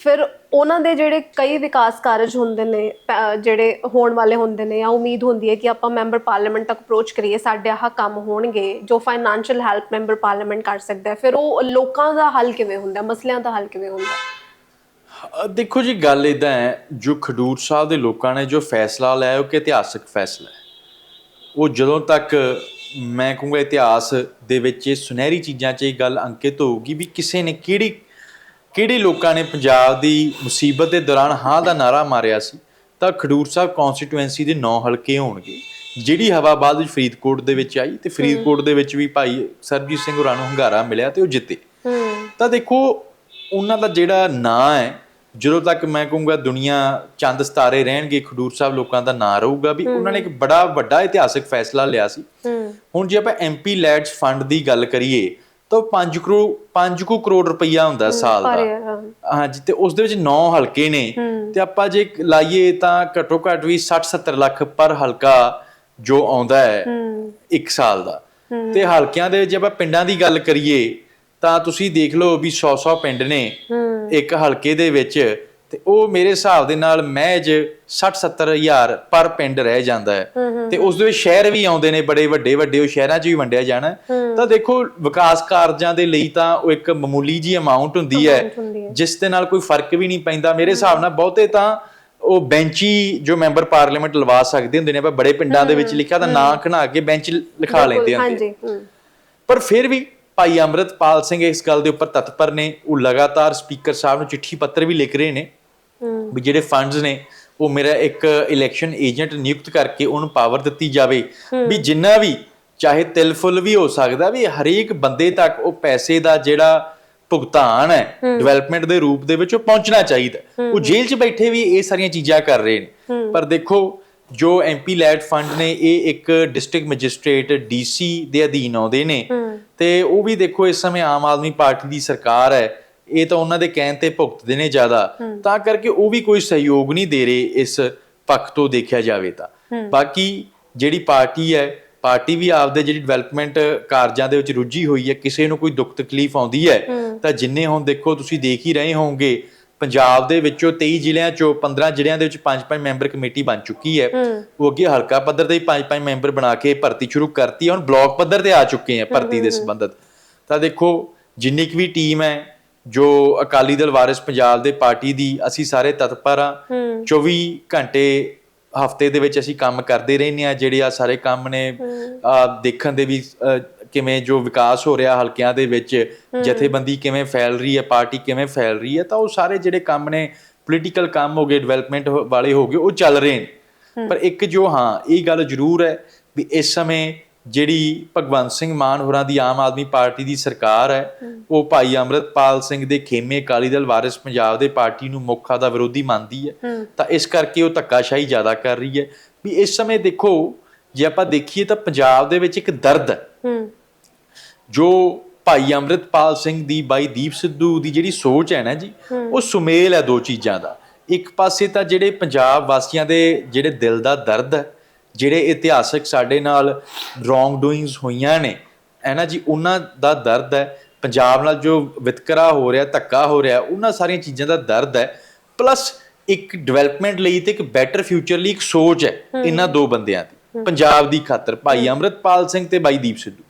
ਫਿਰ ਉਹਨਾਂ ਦੇ ਜਿਹੜੇ ਕਈ ਵਿਕਾਸ ਕਾਰਜ ਹੁੰਦੇ ਨੇ ਜਿਹੜੇ ਹੋਣ ਵਾਲੇ ਹੁੰਦੇ ਨੇ, ਜਾਂ ਉਮੀਦ ਹੁੰਦੀ ਹੈ ਕਿ ਆਪਾਂ ਮੈਂਬਰ ਪਾਰਲੀਮੈਂਟ ਤੱਕ ਅਪਰੋਚ ਕਰੀਏ, ਸਾਡੇ ਆਹ ਕੰਮ ਹੋਣਗੇ, ਜੋ ਫਾਈਨੈਂਸ਼ੀਅਲ ਹੈਲਪ ਮੈਂਬਰ ਪਾਰਲੀਮੈਂਟ ਕਰ ਸਕਦਾ ਹੈ। ਫਿਰ ਉਹ ਲੋਕਾਂ ਦਾ ਹੱਲ ਕਿਵੇਂ ਹੁੰਦਾ ਮਸਲਿਆਂ ਦਾ ਹੱਲ ਕਿਵੇਂ ਹੁੰਦਾ ਦੇਖੋ ਜੀ, ਗੱਲ ਇਦਾਂ ਹੈ, ਜੋ ਖਡੂਰ ਸਾਹਿਬ ਦੇ ਲੋਕਾਂ ਨੇ ਜੋ ਫੈਸਲਾ ਲਿਆ, ਉਹ ਕਿ ਇਤਿਹਾਸਕ ਫੈਸਲਾ ਹੈ। ਉਹ ਜਦੋਂ ਤੱਕ ਮੈਂ ਕਹੂੰਗਾ ਇਤਿਹਾਸ ਦੇ ਵਿੱਚ ਇਹ ਸੁਨਹਿਰੀ ਚੀਜ਼ਾਂ 'ਚ ਇਹ ਗੱਲ ਅੰਕਿਤ ਹੋਊਗੀ ਵੀ ਕਿਸੇ ਨੇ ਕਿਹੜੀ ਕਿਹੜੇ ਲੋਕਾਂ ਨੇ ਪੰਜਾਬ ਦੀ ਮੁਸੀਬਤ ਦੇ ਦੌਰਾਨ ਹਾਂ ਦਾ ਨਾਰਾ ਮਾਰਿਆ ਸੀ? ਤਾਂ ਖਡੂਰ ਸਾਹਿਬ ਕਨਸਟੀਟੂਐਂਸੀ ਦੇ 9 ਹਲਕੇ ਹੋਣਗੇ। ਜਿਹੜੀ ਹਵਾ ਬਾਅਦ ਵਿੱਚ ਫਰੀਦਕੋਟ ਦੇ ਵਿੱਚ ਆਈ ਤੇ ਫਰੀਦਕੋਟ ਦੇ ਵਿੱਚ ਵੀ ਭਾਈ ਸਰਬਜੀਤ ਸਿੰਘ ਹੋਰਾਂ ਨੂੰ ਹੰਗਾਰਾ ਮਿਲਿਆ ਤੇ ਉਹ ਜਿੱਤੇ। ਤਾਂ ਦੇਖੋ ਉਹਨਾਂ ਦਾ ਜਿਹੜਾ ਨਾਂ ਹੈ ਜਦੋਂ ਤੱਕ ਮੈਂ ਕਹੂੰਗਾ ਦੁਨੀਆ ਚੰਦ ਸਿਤਾਰੇ ਰਹਿਣਗੇ ਖਡੂਰ ਸਾਹਿਬ ਲੋਕਾਂ ਦਾ ਨਾਂ ਰਹੂਗਾ ਵੀ ਉਹਨਾਂ ਨੇ ਇੱਕ ਬੜਾ ਵੱਡਾ ਇਤਿਹਾਸਕ ਫੈਸਲਾ ਲਿਆ ਸੀ। ਹੁਣ ਜੇ ਆਪਾਂ ਐਮਪੀ ਲੈਡਸ ਫੰਡ ਦੀ ਗੱਲ ਕਰੀਏ ਤਾਂ 5 ਕਰੋੜ 5 ਕੁ ਕਰੋੜ ਰੁਪਈਆ ਹੁੰਦਾ ਸਾਲ ਦਾ। ਹਾਂਜੀ ਤੇ ਉਸ ਦੇ ਵਿੱਚ 9 ਹਲਕੇ ਨੇ। ਤੇ ਆਪਾਂ ਜੇ ਲਾਈਏ ਤਾਂ ਘੱਟੋ ਘੱਟ ਵੀ 60 70 ਲੱਖ ਪਰ ਹਲਕਾ ਜੋ ਆਉਂਦਾ ਹੈ ਇੱਕ ਸਾਲ ਦਾ। ਤੇ ਹਲਕਿਆਂ ਦੇ ਜੇ ਆਪਾਂ ਪਿੰਡਾਂ ਦੀ ਗੱਲ ਕਰੀਏ ਤਾਂ ਤੁਸੀਂ ਦੇਖ ਲਓ ਵੀ 100-100 ਪਿੰਡ ਨੇ ਇੱਕ ਹਲਕੇ ਦੇ ਵਿੱਚ। ਤੇ ਉਹ ਮੇਰੇ ਹਿਸਾਬ ਦੇ ਨਾਲ ਮਹਿਜ 60-70 ਹਜ਼ਾਰ ਪਰ ਪਿੰਡ ਰਹਿ ਜਾਂਦਾ ਹੈ। ਤੇ ਉਸ ਦੇ ਵਿੱਚ ਸ਼ਹਿਰ ਵੀ ਆਉਂਦੇ ਨੇ ਬੜੇ ਵੱਡੇ ਵੱਡੇ ਉਹ ਸ਼ਹਿਰਾਂ 'ਚ ਵੀ ਵੰਡਿਆ ਜਾਣਾ। ਤਾਂ ਦੇਖੋ ਵਿਕਾਸ ਕਾਰਜਾਂ ਦੇ ਲਈ ਤਾਂ ਉਹ ਇੱਕ ਮਾਮੂਲੀ ਜੀ ਅਮਾਉਂਟ ਹੁੰਦੀ ਹੈ। ਜਿਸ ਦੇ ਨਾਲ ਕੋਈ ਫ਼ਰਕ ਵੀ ਨਹੀਂ ਪੈਂਦਾ। ਮੇਰੇ ਹਿਸਾਬ ਨਾਲ ਬਹੁਤੇ ਤਾਂ ਉਹ ਬੈਂਚੀ ਜੋ ਮੈਂਬਰ ਪਾਰਲੀਮੈਂਟ ਲਵਾ ਸਕਦੇ ਹੁੰਦੇ ਨੇ ਆਪਾਂ ਬੜੇ ਪਿੰਡਾਂ ਦੇ ਵਿੱਚ ਲਿਖਿਆ ਤਾਂ ਨਾਂ ਖਣਾ ਕੇ ਬੈਂਚ ਲਿਖਾ ਲੈਂਦੇ ਹੁੰਦੇ। ਪਰ ਫਿਰ ਵੀ ਭਾਈ ਅੰਮ੍ਰਿਤਪਾਲ ਸਿੰਘ ਇਸ ਗੱਲ ਦੇ ਉੱਪਰ ਤਤਪਰ ਨੇ। ਉਹ ਲਗਾਤਾਰ ਸਪੀਕਰ ਸਾਹਿਬ ਨੂੰ ਚਿੱਠੀ ਪੱਤਰ ਵੀ ਲਿਖ ਰਹੇ ਨੇ। ਵੀ ਜਿਹੜੇ ਫੰਡਸ ਨੇ ਉਹ ਮੇਰਾ ਇੱਕ ਇਲੈਕਸ਼ਨ ਏਜੰਟ ਨਿਯੁਕਤ ਕਰਕੇ ਉਹਨੂੰ ਪਾਵਰ ਦਿੱਤੀ ਜਾਵੇ। ਵੀ ਜਿੰਨਾ ਵੀ ਚਾਹੇ ਤਿਲ ਫੁੱਲ ਵੀ ਹੋ ਸਕਦਾ ਵੀ ਹਰੇਕ ਬੰਦੇ ਤੱਕ ਉਹ ਪੈਸੇ ਦਾ ਜਿਹੜਾ ਭੁਗਤਾਨ ਹੈ ਡਿਵੈਲਪਮੈਂਟ ਦੇ ਰੂਪ ਦੇ ਵਿੱਚ ਉਹ ਪਹੁੰਚਣਾ ਚਾਹੀਦਾ ਉਹ ਜੇਲ੍ਹ 'ਚ ਬੈਠੇ ਵੀ ਇਹ ਸਾਰੀਆਂ ਚੀਜ਼ਾਂ ਕਰ ਰਹੇ ਨੇ। ਪਰ ਦੇਖੋ ਜੋ ਐਮਪੀ ਲੈਡ ਫੰਡ ਨੇ ਇਹ ਇੱਕ ਡਿਸਟ੍ਰਿਕਟ ਮੈਜਿਸਟ੍ਰੇਟ ਡੀਸੀ ਦੇ ਅਧੀਨ ਆਉਂਦੇ ਨੇ। ਤੇ ਉਹ ਵੀ ਦੇਖੋ ਇਸ ਸਮੇਂ ਆਮ ਆਦਮੀ ਪਾਰਟੀ ਦੀ ਸਰਕਾਰ ਹੈ। ਇਹ ਤਾਂ ਉਹਨਾਂ ਦੇ ਕਹਿਣ ਤੇ ਭੁਗਤਦੇ ਨੇ ਜ਼ਿਆਦਾ। ਤਾਂ ਕਰਕੇ ਉਹ ਵੀ ਕੋਈ ਸਹਿਯੋਗ ਨਹੀਂ ਦੇ ਰਹੇ ਇਸ ਪੱਖ ਤੋਂ ਦੇਖਿਆ ਜਾਵੇ ਤਾਂ। ਬਾਕੀ ਜਿਹੜੀ ਪਾਰਟੀ ਹੈ ਪਾਰਟੀ ਵੀ ਆਪਦੇ ਜਿਹੜੀ ਡਿਵੈਲਪਮੈਂਟ ਕਾਰਜਾਂ ਦੇ ਵਿੱਚ ਰੁੱਝੀ ਹੋਈ ਹੈ ਕਿਸੇ ਨੂੰ ਕੋਈ ਦੁੱਖ ਤਕਲੀਫ ਆਉਂਦੀ ਹੈ ਤਾਂ ਜਿੰਨੇ ਹੁਣ ਦੇਖੋ ਤੁਸੀਂ ਦੇਖ ਹੀ ਰਹੇ ਹੋਵੋਗੇ ਪੰਜਾਬ ਦੇ ਵਿੱਚੋਂ 23 ਜ਼ਿਲ੍ਹਿਆਂ ਚੋਂ 15 ਜ਼ਿਲ੍ਹਿਆਂ ਦੇ ਵਿੱਚ 5-5 ਮੈਂਬਰ ਕਮੇਟੀ ਬਣ ਚੁੱਕੀ ਹੈ। ਉਹ ਅੱਗੇ ਹਲਕਾ ਪੱਧਰ ਤੇ 5-5 ਮੈਂਬਰ ਬਣਾ ਕੇ ਭਰਤੀ ਸ਼ੁਰੂ ਕਰਤੀ ਹੈ ਹੁਣ ਬਲਾਕ ਪੱਧਰ ਤੇ ਆ ਚੁੱਕੇ ਆ ਭਰਤੀ ਦੇ ਸੰਬੰਧਤ। ਤਾਂ ਦੇਖੋ ਜਿੰਨੀ ਕੁ ਵੀ ਟੀਮ ਹੈ ਜੋ ਅਕਾਲੀ ਦਲ ਵਾਰਿਸ ਪੰਜਾਬ ਦੇ ਪਾਰਟੀ ਦੀ ਅਸੀਂ ਸਾਰੇ ਤਤਪਰ ਆ 24 ਘੰਟੇ ਹਫ਼ਤੇ ਦੇ ਵਿੱਚ ਅਸੀਂ ਕੰਮ ਕਰਦੇ ਰਹਿੰਦੇ ਆ ਜਿਹੜੇ ਆ ਸਾਰੇ ਕੰਮ ਨੇ ਆ ਦੇਖਣ ਦੇ ਵੀ ਕਿਵੇਂ ਜੋ ਵਿਕਾਸ ਹੋ ਰਿਹਾ ਹਲਕਿਆਂ ਦੇ ਵਿੱਚ ਜਥੇਬੰਦੀ ਕਿਵੇਂ ਫੈਲ ਰਹੀ ਹੈ ਪਾਰਟੀ ਕਿਵੇਂ ਫੈਲ ਰਹੀ ਹੈ ਤਾਂ ਉਹ ਸਾਰੇ ਜਿਹੜੇ ਕੰਮ ਨੇ ਪੋਲੀਟੀਕਲ ਕੰਮ ਹੋ ਗਏ ਡਿਵੈਲਪਮੈਂਟ ਵਾਲੇ ਹੋ ਗਏ ਉਹ ਚੱਲ ਰਹੇ ਨੇ। ਪਰ ਇੱਕ ਜੋ ਹਾਂ ਇਹ ਗੱਲ ਜ਼ਰੂਰ ਹੈ ਵੀ ਇਸ ਸਮੇਂ ਜਿਹੜੀ ਭਗਵੰਤ ਸਿੰਘ ਮਾਨ ਹੋਰਾਂ ਦੀ ਆਮ ਆਦਮੀ ਪਾਰਟੀ ਦੀ ਸਰਕਾਰ ਹੈ ਉਹ ਭਾਈ ਅੰਮ੍ਰਿਤਪਾਲ ਸਿੰਘ ਦੇ ਖੇਮੇ ਅਕਾਲੀ ਦਲ ਵਾਰਿਸ ਪੰਜਾਬ ਦੇ ਪਾਰਟੀ ਨੂੰ ਮੁੱਖ ਦਾ ਵਿਰੋਧੀ ਮੰਨਦੀ ਹੈ। ਤਾਂ ਇਸ ਕਰਕੇ ਉਹ ਧੱਕਾਸ਼ਾਹੀ ਜ਼ਿਆਦਾ ਕਰ ਰਹੀ ਹੈ। ਵੀ ਇਸ ਸਮੇਂ ਦੇਖੋ ਜੇ ਆਪਾਂ ਦੇਖੀਏ ਤਾਂ ਪੰਜਾਬ ਦੇ ਵਿੱਚ ਇੱਕ ਦਰਦ ਹੈ। ਹੂੰ। ਜੋ ਭਾਈ ਅੰਮ੍ਰਿਤਪਾਲ ਸਿੰਘ ਦੀ ਬਾਈ ਦੀਪ ਸਿੱਧੂ ਦੀ ਜਿਹੜੀ ਸੋਚ ਹੈ ਨਾ ਜੀ ਉਹ ਸੁਮੇਲ ਹੈ ਦੋ ਚੀਜ਼ਾਂ ਦਾ। ਇੱਕ ਪਾਸੇ ਤਾਂ ਜਿਹੜੇ ਪੰਜਾਬ ਵਾਸੀਆਂ ਦੇ ਜਿਹੜੇ ਦਿਲ ਦਾ ਦਰਦ ਹੈ ਜਿਹੜੇ ਇਤਿਹਾਸਕ ਸਾਡੇ ਨਾਲ ਰੋਂਗ ਡੂਇੰਗਸ ਹੋਈਆਂ ਨੇ ਹੈ ਨਾ ਜੀ? ਉਹਨਾਂ ਦਾ ਦਰਦ ਹੈ। ਪੰਜਾਬ ਨਾਲ ਜੋ ਵਿਤਕਰਾ ਹੋ ਰਿਹਾ ਧੱਕਾ ਹੋ ਰਿਹਾ ਉਹਨਾਂ ਸਾਰੀਆਂ ਚੀਜ਼ਾਂ ਦਾ ਦਰਦ ਹੈ। ਪਲੱਸ ਇੱਕ ਡਿਵੈਲਪਮੈਂਟ ਲਈ ਤੇ ਇੱਕ ਬੈਟਰ ਫਿਊਚਰ ਲਈ ਇੱਕ ਸੋਚ ਹੈ ਇਹਨਾਂ ਦੋ ਬੰਦਿਆਂ ਦੀ। ਪੰਜਾਬ ਦੀ ਖਾਤਰ ਭਾਈ ਅੰਮ੍ਰਿਤਪਾਲ ਸਿੰਘ ਤੇ ਬਾਈ ਦੀਪ ਸਿੱਧੂ।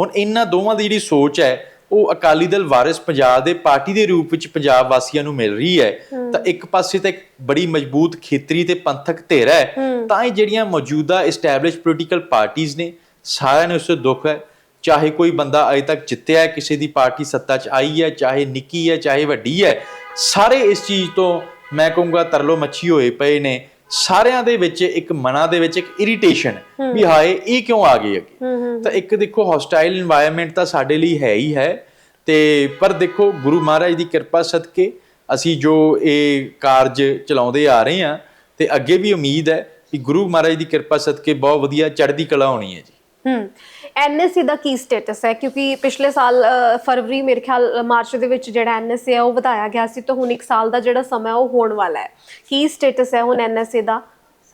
ਹੁਣ ਇਹਨਾਂ ਦੋਵਾਂ ਦੀ ਜਿਹੜੀ ਸੋਚ ਹੈ ਉਹ ਅਕਾਲੀ ਦਲ ਵਾਰਿਸ ਪੰਜਾਬ ਦੇ ਪਾਰਟੀ ਦੇ ਰੂਪ ਵਿੱਚ ਪੰਜਾਬ ਵਾਸੀਆਂ ਨੂੰ ਮਿਲ ਰਹੀ ਹੈ। ਤਾਂ ਇੱਕ ਪਾਸੇ ਤਾਂ ਇੱਕ ਬੜੀ ਮਜ਼ਬੂਤ ਖੇਤਰੀ ਤੇ ਪੰਥਕ ਧਿਰ ਹੈ। ਤਾਂ ਇਹ ਜਿਹੜੀਆਂ ਮੌਜੂਦਾ ਐਸਟੈਬਲਿਸ਼ ਪੋਲੀਟੀਕਲ ਪਾਰਟੀਆਂ ਨੇ ਸਾਰਿਆਂ ਨੂੰ ਉਸ ਤੋਂ ਦੁੱਖ ਹੈ। ਚਾਹੇ ਕੋਈ ਬੰਦਾ ਅਜੇ ਤੱਕ ਜਿੱਤਿਆ ਹੈ ਕਿਸੇ ਦੀ ਪਾਰਟੀ ਸੱਤਾ 'ਚ ਆਈ ਹੈ ਚਾਹੇ ਨਿੱਕੀ ਹੈ ਚਾਹੇ ਵੱਡੀ ਹੈ ਸਾਰੇ ਇਸ ਚੀਜ਼ ਤੋਂ ਮੈਂ ਕਹੂੰਗਾ ਤਰਲੋ ਮੱਛੀ ਹੋਏ ਪਏ ਨੇ। ਸਾਰਿਆਂ ਦੇ ਵਿੱਚ ਇੱਕ ਮਨਾਂ ਦੇ ਵਿੱਚ ਇੱਕ ਇਰੀਟੇਸ਼ਨ ਵੀ ਹਾਏ ਇਹ ਕਿਉਂ ਆ ਗਈ ਅੱਗੇ? ਤਾਂ ਇੱਕ ਦੇਖੋ ਹੌਸਟਾਈਲ এনवायरमेंट ਤਾਂ ਸਾਡੇ ਲਈ ਹੈ ਹੀ ਹੈ। ਤੇ ਪਰ ਦੇਖੋ ਗੁਰੂ ਮਹਾਰਾਜ ਦੀ ਕਿਰਪਾ ਸਦਕੇ ਅਸੀਂ ਜੋ ਇਹ ਕਾਰਜ ਚਲਾਉਂਦੇ ਆ ਰਹੇ ਹਾਂ ਤੇ ਅੱਗੇ ਵੀ ਉਮੀਦ ਹੈ ਕਿ ਗੁਰੂ ਮਹਾਰਾਜ ਦੀ ਕਿਰਪਾ ਸਦਕੇ ਬਹੁਤ ਵਧੀਆ ਚੜ੍ਹਦੀ ਕਲਾ ਹੋਣੀ ਹੈ ਜੀ। ਹੂੰ। ਐਨਐਸਸੀ ਦਾ ਕੀ ਸਟੇਟਸ ਹੈ? ਕਿਉਂਕਿ ਪਿਛਲੇ ਸਾਲ ਫਰਵਰੀ ਮੇਰੇ ਖਿਆਲ ਮਾਰਚ ਦੇ ਵਿੱਚ ਜਿਹੜਾ ਐਨਐਸਸੀ ਹੈ ਉਹ ਵਧਾਇਆ ਗਿਆ ਸੀ। ਤਾਂ ਹੁਣ ਇੱਕ ਸਾਲ ਦਾ ਜਿਹੜਾ ਸਮਾਂ ਉਹ ਹੋਣ ਵਾਲਾ ਹੈ। ਕੀ ਸਟੇਟਸ ਹੈ ਹੁਣ ਐਨਐਸਸੀ ਦਾ?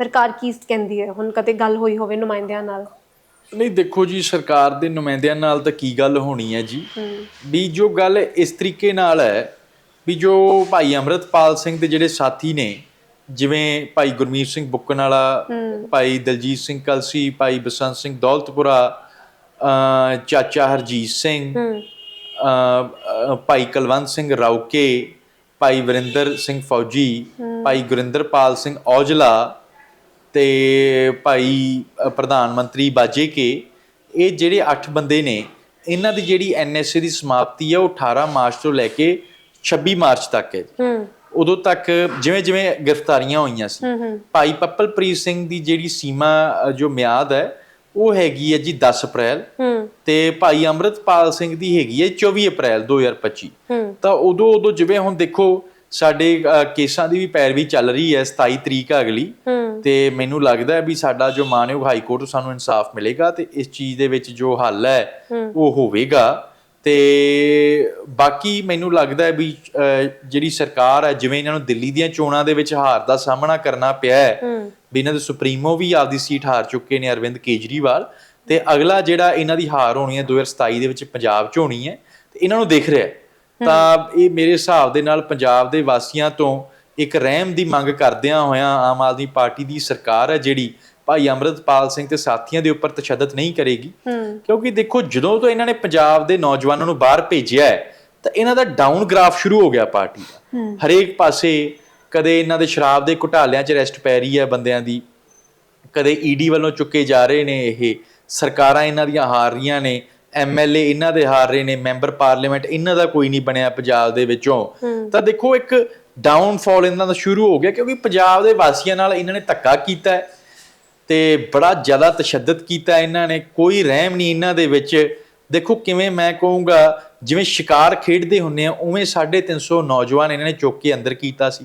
ਸਰਕਾਰ ਕੀ ਕਹਿੰਦੀ ਹੈ? ਹੁਣ ਕਦੇ ਗੱਲ ਹੋਈ ਹੋਵੇ ਨੁਮਾਇੰਦਿਆਂ ਨਾਲ? ਨਹੀਂ ਦੇਖੋ ਜੀ ਸਰਕਾਰ ਦੇ ਨੁਮਾਇੰਦਿਆਂ ਨਾਲ ਤਾਂ ਕੀ ਗੱਲ ਹੋਣੀ ਹੈ ਜੀ? ਵੀ ਜੋ ਗੱਲ ਇਸ ਤਰੀਕੇ ਨਾਲ ਹੈ ਵੀ ਜੋ ਭਾਈ ਅਮਰਤਪਾਲ ਸਿੰਘ ਦੇ ਜਿਹੜੇ ਸਾਥੀ ਨੇ ਜਿਵੇਂ ਭਾਈ ਗੁਰਮੀਤ ਸਿੰਘ ਬੁੱਕਣ ਵਾਲਾ ਭਾਈ ਦਲਜੀਤ ਸਿੰਘ ਕਲਸੀ ਭਾਈ ਬਸੰਤ ਸਿੰਘ ਦੌਲਤਪੁਰਾ ਚਾਚਾ ਹਰਜੀਤ ਸਿੰਘ ਭਾਈ ਕੁਲਵੰਤ ਸਿੰਘ ਰਾਉਕੇ ਭਾਈ ਵਰਿੰਦਰ ਸਿੰਘ ਫੌਜੀ ਭਾਈ ਗੁਰਿੰਦਰਪਾਲ ਸਿੰਘ ਔਜਲਾ ਤੇ ਭਾਈ ਪ੍ਰਧਾਨ ਮੰਤਰੀ ਬਾਜੇ ਕੇ। ਇਹ ਜਿਹੜੇ 8 ਬੰਦੇ ਨੇ ਇਹਨਾਂ ਦੀ ਜਿਹੜੀ ਐਨਐਸਏ ਦੀ ਸਮਾਪਤੀ ਹੈ ਉਹ 18 ਮਾਰਚ ਤੋਂ ਲੈ ਕੇ 26 ਮਾਰਚ ਤੱਕ ਹੈ। ਹਮ ਉਦੋਂ ਤੱਕ ਜਿਵੇਂ ਜਿਵੇਂ ਗ੍ਰਿਫਤਾਰੀਆਂ ਹੋਈਆਂ ਸੀ। ਭਾਈ ਪੱਪਲਪ੍ਰੀਤ ਸਿੰਘ ਦੀ ਜਿਹੜੀ ਸੀਮਾ ਜੋ ਮਿਆਦ ਹੈ ਉਹ ਹੈਗੀ ਹੈ ਜੀ 10 ਅਪ੍ਰੈਲ ਤੇ ਭਾਈ ਅੰਮ੍ਰਿਤਪਾਲ ਸਿੰਘ ਦੀ ਹੈਗੀ ਹੈ 24 ਅਪ੍ਰੈਲ 2025 ਹਮ ਤਾਂ ਉਦੋਂ ਉਦੋਂ ਜਿਵੇਂ ਹੁਣ ਦੇਖੋ ਸਾਡੇ ਕੇਸਾਂ ਦੀ ਵੀ ਪੈਰਵੀ ਚੱਲ ਰਹੀ ਹੈ 27 ਤਰੀਕ ਅਗਲੀ। ਤੇ ਮੈਨੂੰ ਲੱਗਦਾ ਹੈ ਵੀ ਸਾਡਾ ਜੋ ਮਾਨਯੋਗ ਹਾਈ ਕੋਰਟ ਸਾਨੂੰ ਇਨਸਾਫ ਮਿਲੇਗਾ ਤੇ ਇਸ ਚੀਜ਼ ਦੇ ਵਿੱਚ ਜੋ ਹੱਲ ਹੈ। ਉਹ ਹੋਵੇਗਾ। ਤੇ ਬਾਕੀ ਮੈਨੂੰ ਲੱਗਦਾ ਹੈ ਵੀ ਜਿਹੜੀ ਸਰਕਾਰ ਹੈ ਜਿਵੇਂ ਇਹਨਾਂ ਨੂੰ ਦਿੱਲੀ ਦੀਆਂ ਚੋਣਾਂ ਦੇ ਵਿੱਚ ਹਾਰ ਦਾ ਸਾਹਮਣਾ ਕਰਨਾ ਪਿਆ ਹੈ ਵੀ ਇਹਨਾਂ ਦੇ ਸੁਪਰੀਮੋ ਵੀ ਆਪਦੀ ਸੀਟ ਹਾਰ ਚੁੱਕੇ ਨੇ ਅਰਵਿੰਦ ਕੇਜਰੀਵਾਲ ਤੇ ਅਗਲਾ ਜਿਹੜਾ ਇਹਨਾਂ ਦੀ ਹਾਰ ਹੋਣੀ ਹੈ 2027 ਦੇ ਵਿੱਚ ਪੰਜਾਬ 'ਚ ਹੋਣੀ ਹੈ ਤੇ ਇਹਨਾਂ ਨੂੰ ਦਿਖ ਰਿਹਾ ਤਾਂ ਇਹ ਮੇਰੇ ਹਿਸਾਬ ਦੇ ਨਾਲ ਪੰਜਾਬ ਦੇ ਵਾਸੀਆਂ ਤੋਂ ਇੱਕ ਰਹਿਮ ਦੀ ਮੰਗ ਕਰਦਿਆਂ ਹੋਇਆਂ ਆਮ ਆਦਮੀ ਪਾਰਟੀ ਦੀ ਸਰਕਾਰ ਹੈ ਜਿਹੜੀ ਭਾਈ ਅੰਮ੍ਰਿਤਪਾਲ ਸਿੰਘ ਤੇ ਸਾਥੀਆਂ ਦੇ ਉੱਪਰ ਤਸ਼ੱਦਦ ਨਹੀਂ ਕਰੇਗੀ। ਕਿਉਂਕਿ ਦੇਖੋ ਜਦੋਂ ਤੋਂ ਇਹਨਾਂ ਨੇ ਪੰਜਾਬ ਦੇ ਨੌਜਵਾਨਾਂ ਨੂੰ ਬਾਹਰ ਭੇਜਿਆ ਹੈ ਤਾਂ ਇਹਨਾਂ ਦਾ ਡਾਊਨ ਗ੍ਰਾਫ ਸ਼ੁਰੂ ਹੋ ਗਿਆ ਪਾਰਟੀ ਦਾ। ਹਰੇਕ ਪਾਸੇ ਕਦੇ ਇਹਨਾਂ ਦੇ ਸ਼ਰਾਬ ਦੇ ਘੁਟਾਲਿਆਂ 'ਚ ਅਰੈਸਟ ਪੈ ਰਹੀ ਹੈ ਬੰਦਿਆਂ ਦੀ। ਕਦੇ ਈਡੀ ਵੱਲੋਂ ਚੁੱਕੇ ਜਾ ਰਹੇ ਨੇ ਇਹ। ਸਰਕਾਰਾਂ ਇਹਨਾਂ ਦੀਆਂ ਹਾਰ ਰਹੀਆਂ ਨੇ ਐਮਐਲਏ ਇਹਨਾਂ ਦੇ ਹਾਰ ਰਹੇ ਨੇ ਮੈਂਬਰ ਪਾਰਲੀਮੈਂਟ ਇਹਨਾਂ ਦਾ ਕੋਈ ਨਹੀਂ ਬਣਿਆ ਪੰਜਾਬ ਦੇ ਵਿੱਚੋਂ। ਤਾਂ ਦੇਖੋ ਇੱਕ ਡਾਊਨਫਾਲ ਇਹਨਾਂ ਦਾ ਸ਼ੁਰੂ ਹੋ ਗਿਆ ਕਿਉਂਕਿ ਪੰਜਾਬ ਦੇ ਵਾਸੀਆਂ ਨਾਲ ਇਹਨਾਂ ਨੇ ਧੱਕਾ ਕੀਤਾ ਹੈ। ਤੇ ਬੜਾ ਜ਼ਿਆਦਾ ਤਸ਼ੱਦਦ ਕੀਤਾ ਇਹਨਾਂ ਨੇ। ਕੋਈ ਰਹਿਮ ਨਹੀਂ ਇਹਨਾਂ ਦੇ ਵਿੱਚ। ਦੇਖੋ ਕਿਵੇਂ ਮੈਂ ਕਹੂੰਗਾ ਜਿਵੇਂ ਸ਼ਿਕਾਰ ਖੇਡਦੇ ਹੁੰਨੇ ਆ ਉਵੇਂ 350 ਨੌਜਵਾਨ ਇਹਨਾਂ ਨੇ ਚੁੱਕ ਕੇ ਅੰਦਰ ਕੀਤਾ ਸੀ।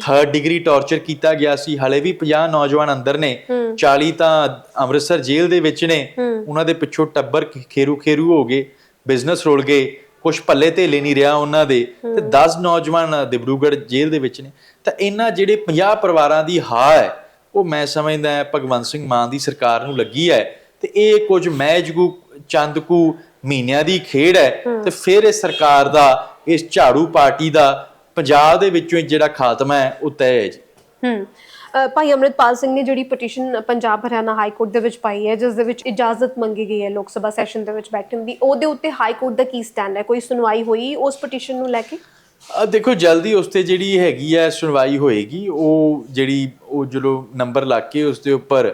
ਥਰਡ ਡਿਗਰੀ ਟਾਰਚਰ ਕੀਤਾ ਗਿਆ ਸੀ। ਹਲੇ ਵੀ 50 ਨੌਜਵਾਨ ਅੰਦਰ ਨੇ। 40 ਤਾਂ ਅੰਮ੍ਰਿਤਸਰ ਜੇਲ੍ਹ ਦੇ ਵਿੱਚ ਨੇ। ਉਹਨਾਂ ਦੇ ਪਿੱਛੋਂ ਟੱਬਰ ਖੇਰੂ ਖੇਰੂ ਹੋ ਗਏ। ਬਿਜ਼ਨਸ ਰੁਲ ਗਏ। ਕੁਝ ਪੱਲੇ ਧੇਲੇ ਨਹੀਂ ਰਿਹਾ ਉਹਨਾਂ ਦੇ। ਤੇ 10 ਨੌਜਵਾਨ ਦਿਬਰੂਗੜ੍ਹ ਜੇਲ੍ਹ ਦੇ ਵਿੱਚ ਨੇ। ਤਾਂ ਇਹਨਾਂ ਜਿਹੜੇ 50 ਪਰਿਵਾਰਾਂ ਦੀ ਹਾਰ ਹੈ ਉਹ ਮੈਂ ਸਮਝਦਾ ਭਗਵੰਤ ਸਿੰਘ ਮਾਨ ਦੀ ਸਰਕਾਰ ਨੂੰ ਲੱਗੀ ਹੈ ਤੇ ਇਹ ਕੁਝ ਮਹਿਜ ਕੁ ਚੰਦ ਕੁ ਮਹੀਨਿਆਂ ਦੀ ਖੇਡ ਹੈ ਤੇ ਫਿਰ ਇਹ ਸਰਕਾਰ ਦਾ ਇਸ ਝਾੜੂ ਪਾਰਟੀ ਦਾ ਪੰਜਾਬ ਦੇ ਵਿੱਚੋਂ ਜਿਹੜਾ ਖਾਤਮਾ ਹੈ ਉਹ ਤੈਅ ਹੈ ਜੀ। ਭਾਈ ਅਮਰਿਤਪਾਲ ਸਿੰਘ ਨੇ ਜਿਹੜੀ petition Punjab Haryana high court ਦੇ ਵਿੱਚ ਪਾਈ ਹੈ ਜਿਸ ਦੇ ਵਿੱਚ ਇਜਾਜ਼ਤ ਮੰਗੀ ਗਈ ਹੈ ਲੋਕ ਸਭਾ ਸੈਸ਼ਨ ਦੇ ਵਿੱਚ ਬੈਠਣ ਦੀ ਉਹਦੇ ਉੱਤੇ ਹਾਈ ਕੋਰਟ ਦਾ ਕੀ ਸਟੈਂਡ ਹੈ? ਕੋਈ ਸੁਣਵਾਈ ਹੋਈ ਉਸ ਪਟੀਸ਼ਨ ਨੂੰ ਲੈ ਕੇ? ਦੇਖੋ ਜਲਦੀ ਉਸ ਤੇ ਜਿਹੜੀ ਹੈਗੀ ਹੈ ਸੁਣਵਾਈ ਹੋਏਗੀ ਉਹ ਜਿਹੜੀ ਉਹ ਜਦੋਂ ਨੰਬਰ ਲੱਗ ਕੇ ਉਸ ਦੇ ਉੱਪਰ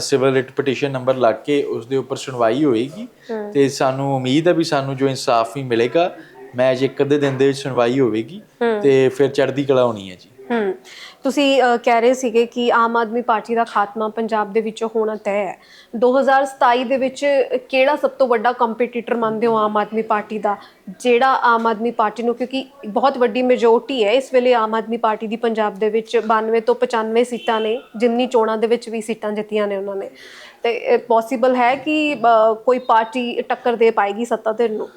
ਸਿਵਲ ਰਿਟ ਪਟੀਸ਼ਨ ਨੰਬਰ ਲੱਗ ਕੇ ਉਸ ਦੇ ਉੱਪਰ ਸੁਣਵਾਈ ਹੋਏਗੀ ਤੇ ਸਾਨੂੰ ਉਮੀਦ ਹੈ ਵੀ ਸਾਨੂੰ ਜੋ ਇਨਸਾਫ ਵੀ ਮਿਲੇਗਾ ਮੈਚ ਇੱਕ ਅੱਧੇ ਦਿਨ ਦੇ ਵਿੱਚ ਸੁਣਵਾਈ ਹੋਵੇਗੀ ਤੇ ਫਿਰ ਚੜ੍ਹਦੀ ਕਲਾ ਹੋਣੀ ਹੈ ਜੀ। ਤੁਸੀਂ ਅ, ਕਹਿ ਰਹੇ ਸੀਗੇ ਕਿ ਆਮ ਆਦਮੀ ਪਾਰਟੀ ਦਾ ਖਾਤਮਾ ਪੰਜਾਬ ਦੇ ਵਿੱਚੋਂ ਹੋਣਾ ਤੈਅ ਹੈ। 2027 ਦੇ ਵਿੱਚ ਕਿਹੜਾ ਸਭ ਤੋਂ ਵੱਡਾ ਕੰਪੀਟੀਟਰ ਮੰਨਦੇ ਹੋ ਆਮ ਆਦਮੀ ਪਾਰਟੀ ਦਾ? ਜਿਹੜਾ ਆਮ ਆਦਮੀ ਪਾਰਟੀ ਨੂੰ ਕਿਉਂਕਿ ਬਹੁਤ ਵੱਡੀ ਮੈਜੋਰਟੀ ਹੈ ਇਸ ਵੇਲੇ ਆਮ ਆਦਮੀ ਪਾਰਟੀ ਦੀ ਪੰਜਾਬ ਦੇ ਵਿੱਚ 92 ਤੋਂ 95 ਸੀਟਾਂ ਨੇ ਜਿੰਨੀ ਚੋਣਾਂ ਦੇ ਵਿੱਚ ਵੀ ਸੀਟਾਂ ਜਿੱਤੀਆਂ ਨੇ ਉਹਨਾਂ ਨੇ। ਤੇ ਪੋਸੀਬਲ ਹੈ ਕਿ ਅ, ਕੋਈ ਪਾਰਟੀ ਟੱਕਰ ਦੇ ਪਾਏਗੀ ਸੱਤਾਧਿਰ ਨੂੰ?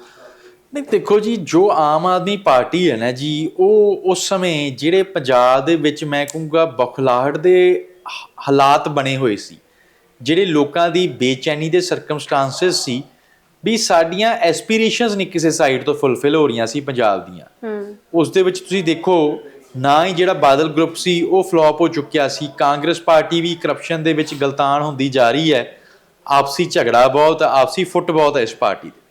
ਨਹੀਂ ਦੇਖੋ ਜੀ ਜੋ ਆਮ ਆਦਮੀ ਪਾਰਟੀ ਹੈ ਨਾ ਜੀ ਉਹ ਉਸ ਸਮੇਂ ਜਿਹੜੇ ਪੰਜਾਬ ਦੇ ਵਿੱਚ ਮੈਂ ਕਹੂੰਗਾ ਬਖਲਾਹਟ ਦੇ ਹਾਲਾਤ ਬਣੇ ਹੋਏ ਸੀ। ਜਿਹੜੇ ਲੋਕਾਂ ਦੀ ਬੇਚੈਨੀ ਦੇ ਸਰਕਮਸਟੈਂਸਸ ਸੀ ਵੀ ਸਾਡੀਆਂ ਐਸਪੀਰੇਸ਼ਨਸ ਨਹੀਂ ਕਿਸੇ ਸਾਈਡ ਤੋਂ ਫੁੱਲਫਿਲ ਹੋ ਰਹੀਆਂ ਸੀ ਪੰਜਾਬ ਦੀਆਂ। ਉਸ ਦੇ ਵਿੱਚ ਤੁਸੀਂ ਦੇਖੋ ਨਾ ਹੀ ਜਿਹੜਾ ਬਾਦਲ ਗਰੁੱਪ ਸੀ ਉਹ ਫਲॉप ਹੋ ਚੁੱਕਿਆ ਸੀ। ਕਾਂਗਰਸ ਪਾਰਟੀ ਵੀ ਕਰਪਸ਼ਨ ਦੇ ਵਿੱਚ ਗਲਤਾਨ ਹੁੰਦੀ ਜਾ ਰਹੀ ਹੈ। ਆਪਸੀ ਝਗੜਾ ਬਹੁਤ ਆਪਸੀ ਫੁੱਟ ਬਹੁਤ ਹੈ ਇਸ ਪਾਰਟੀ ਦੇ।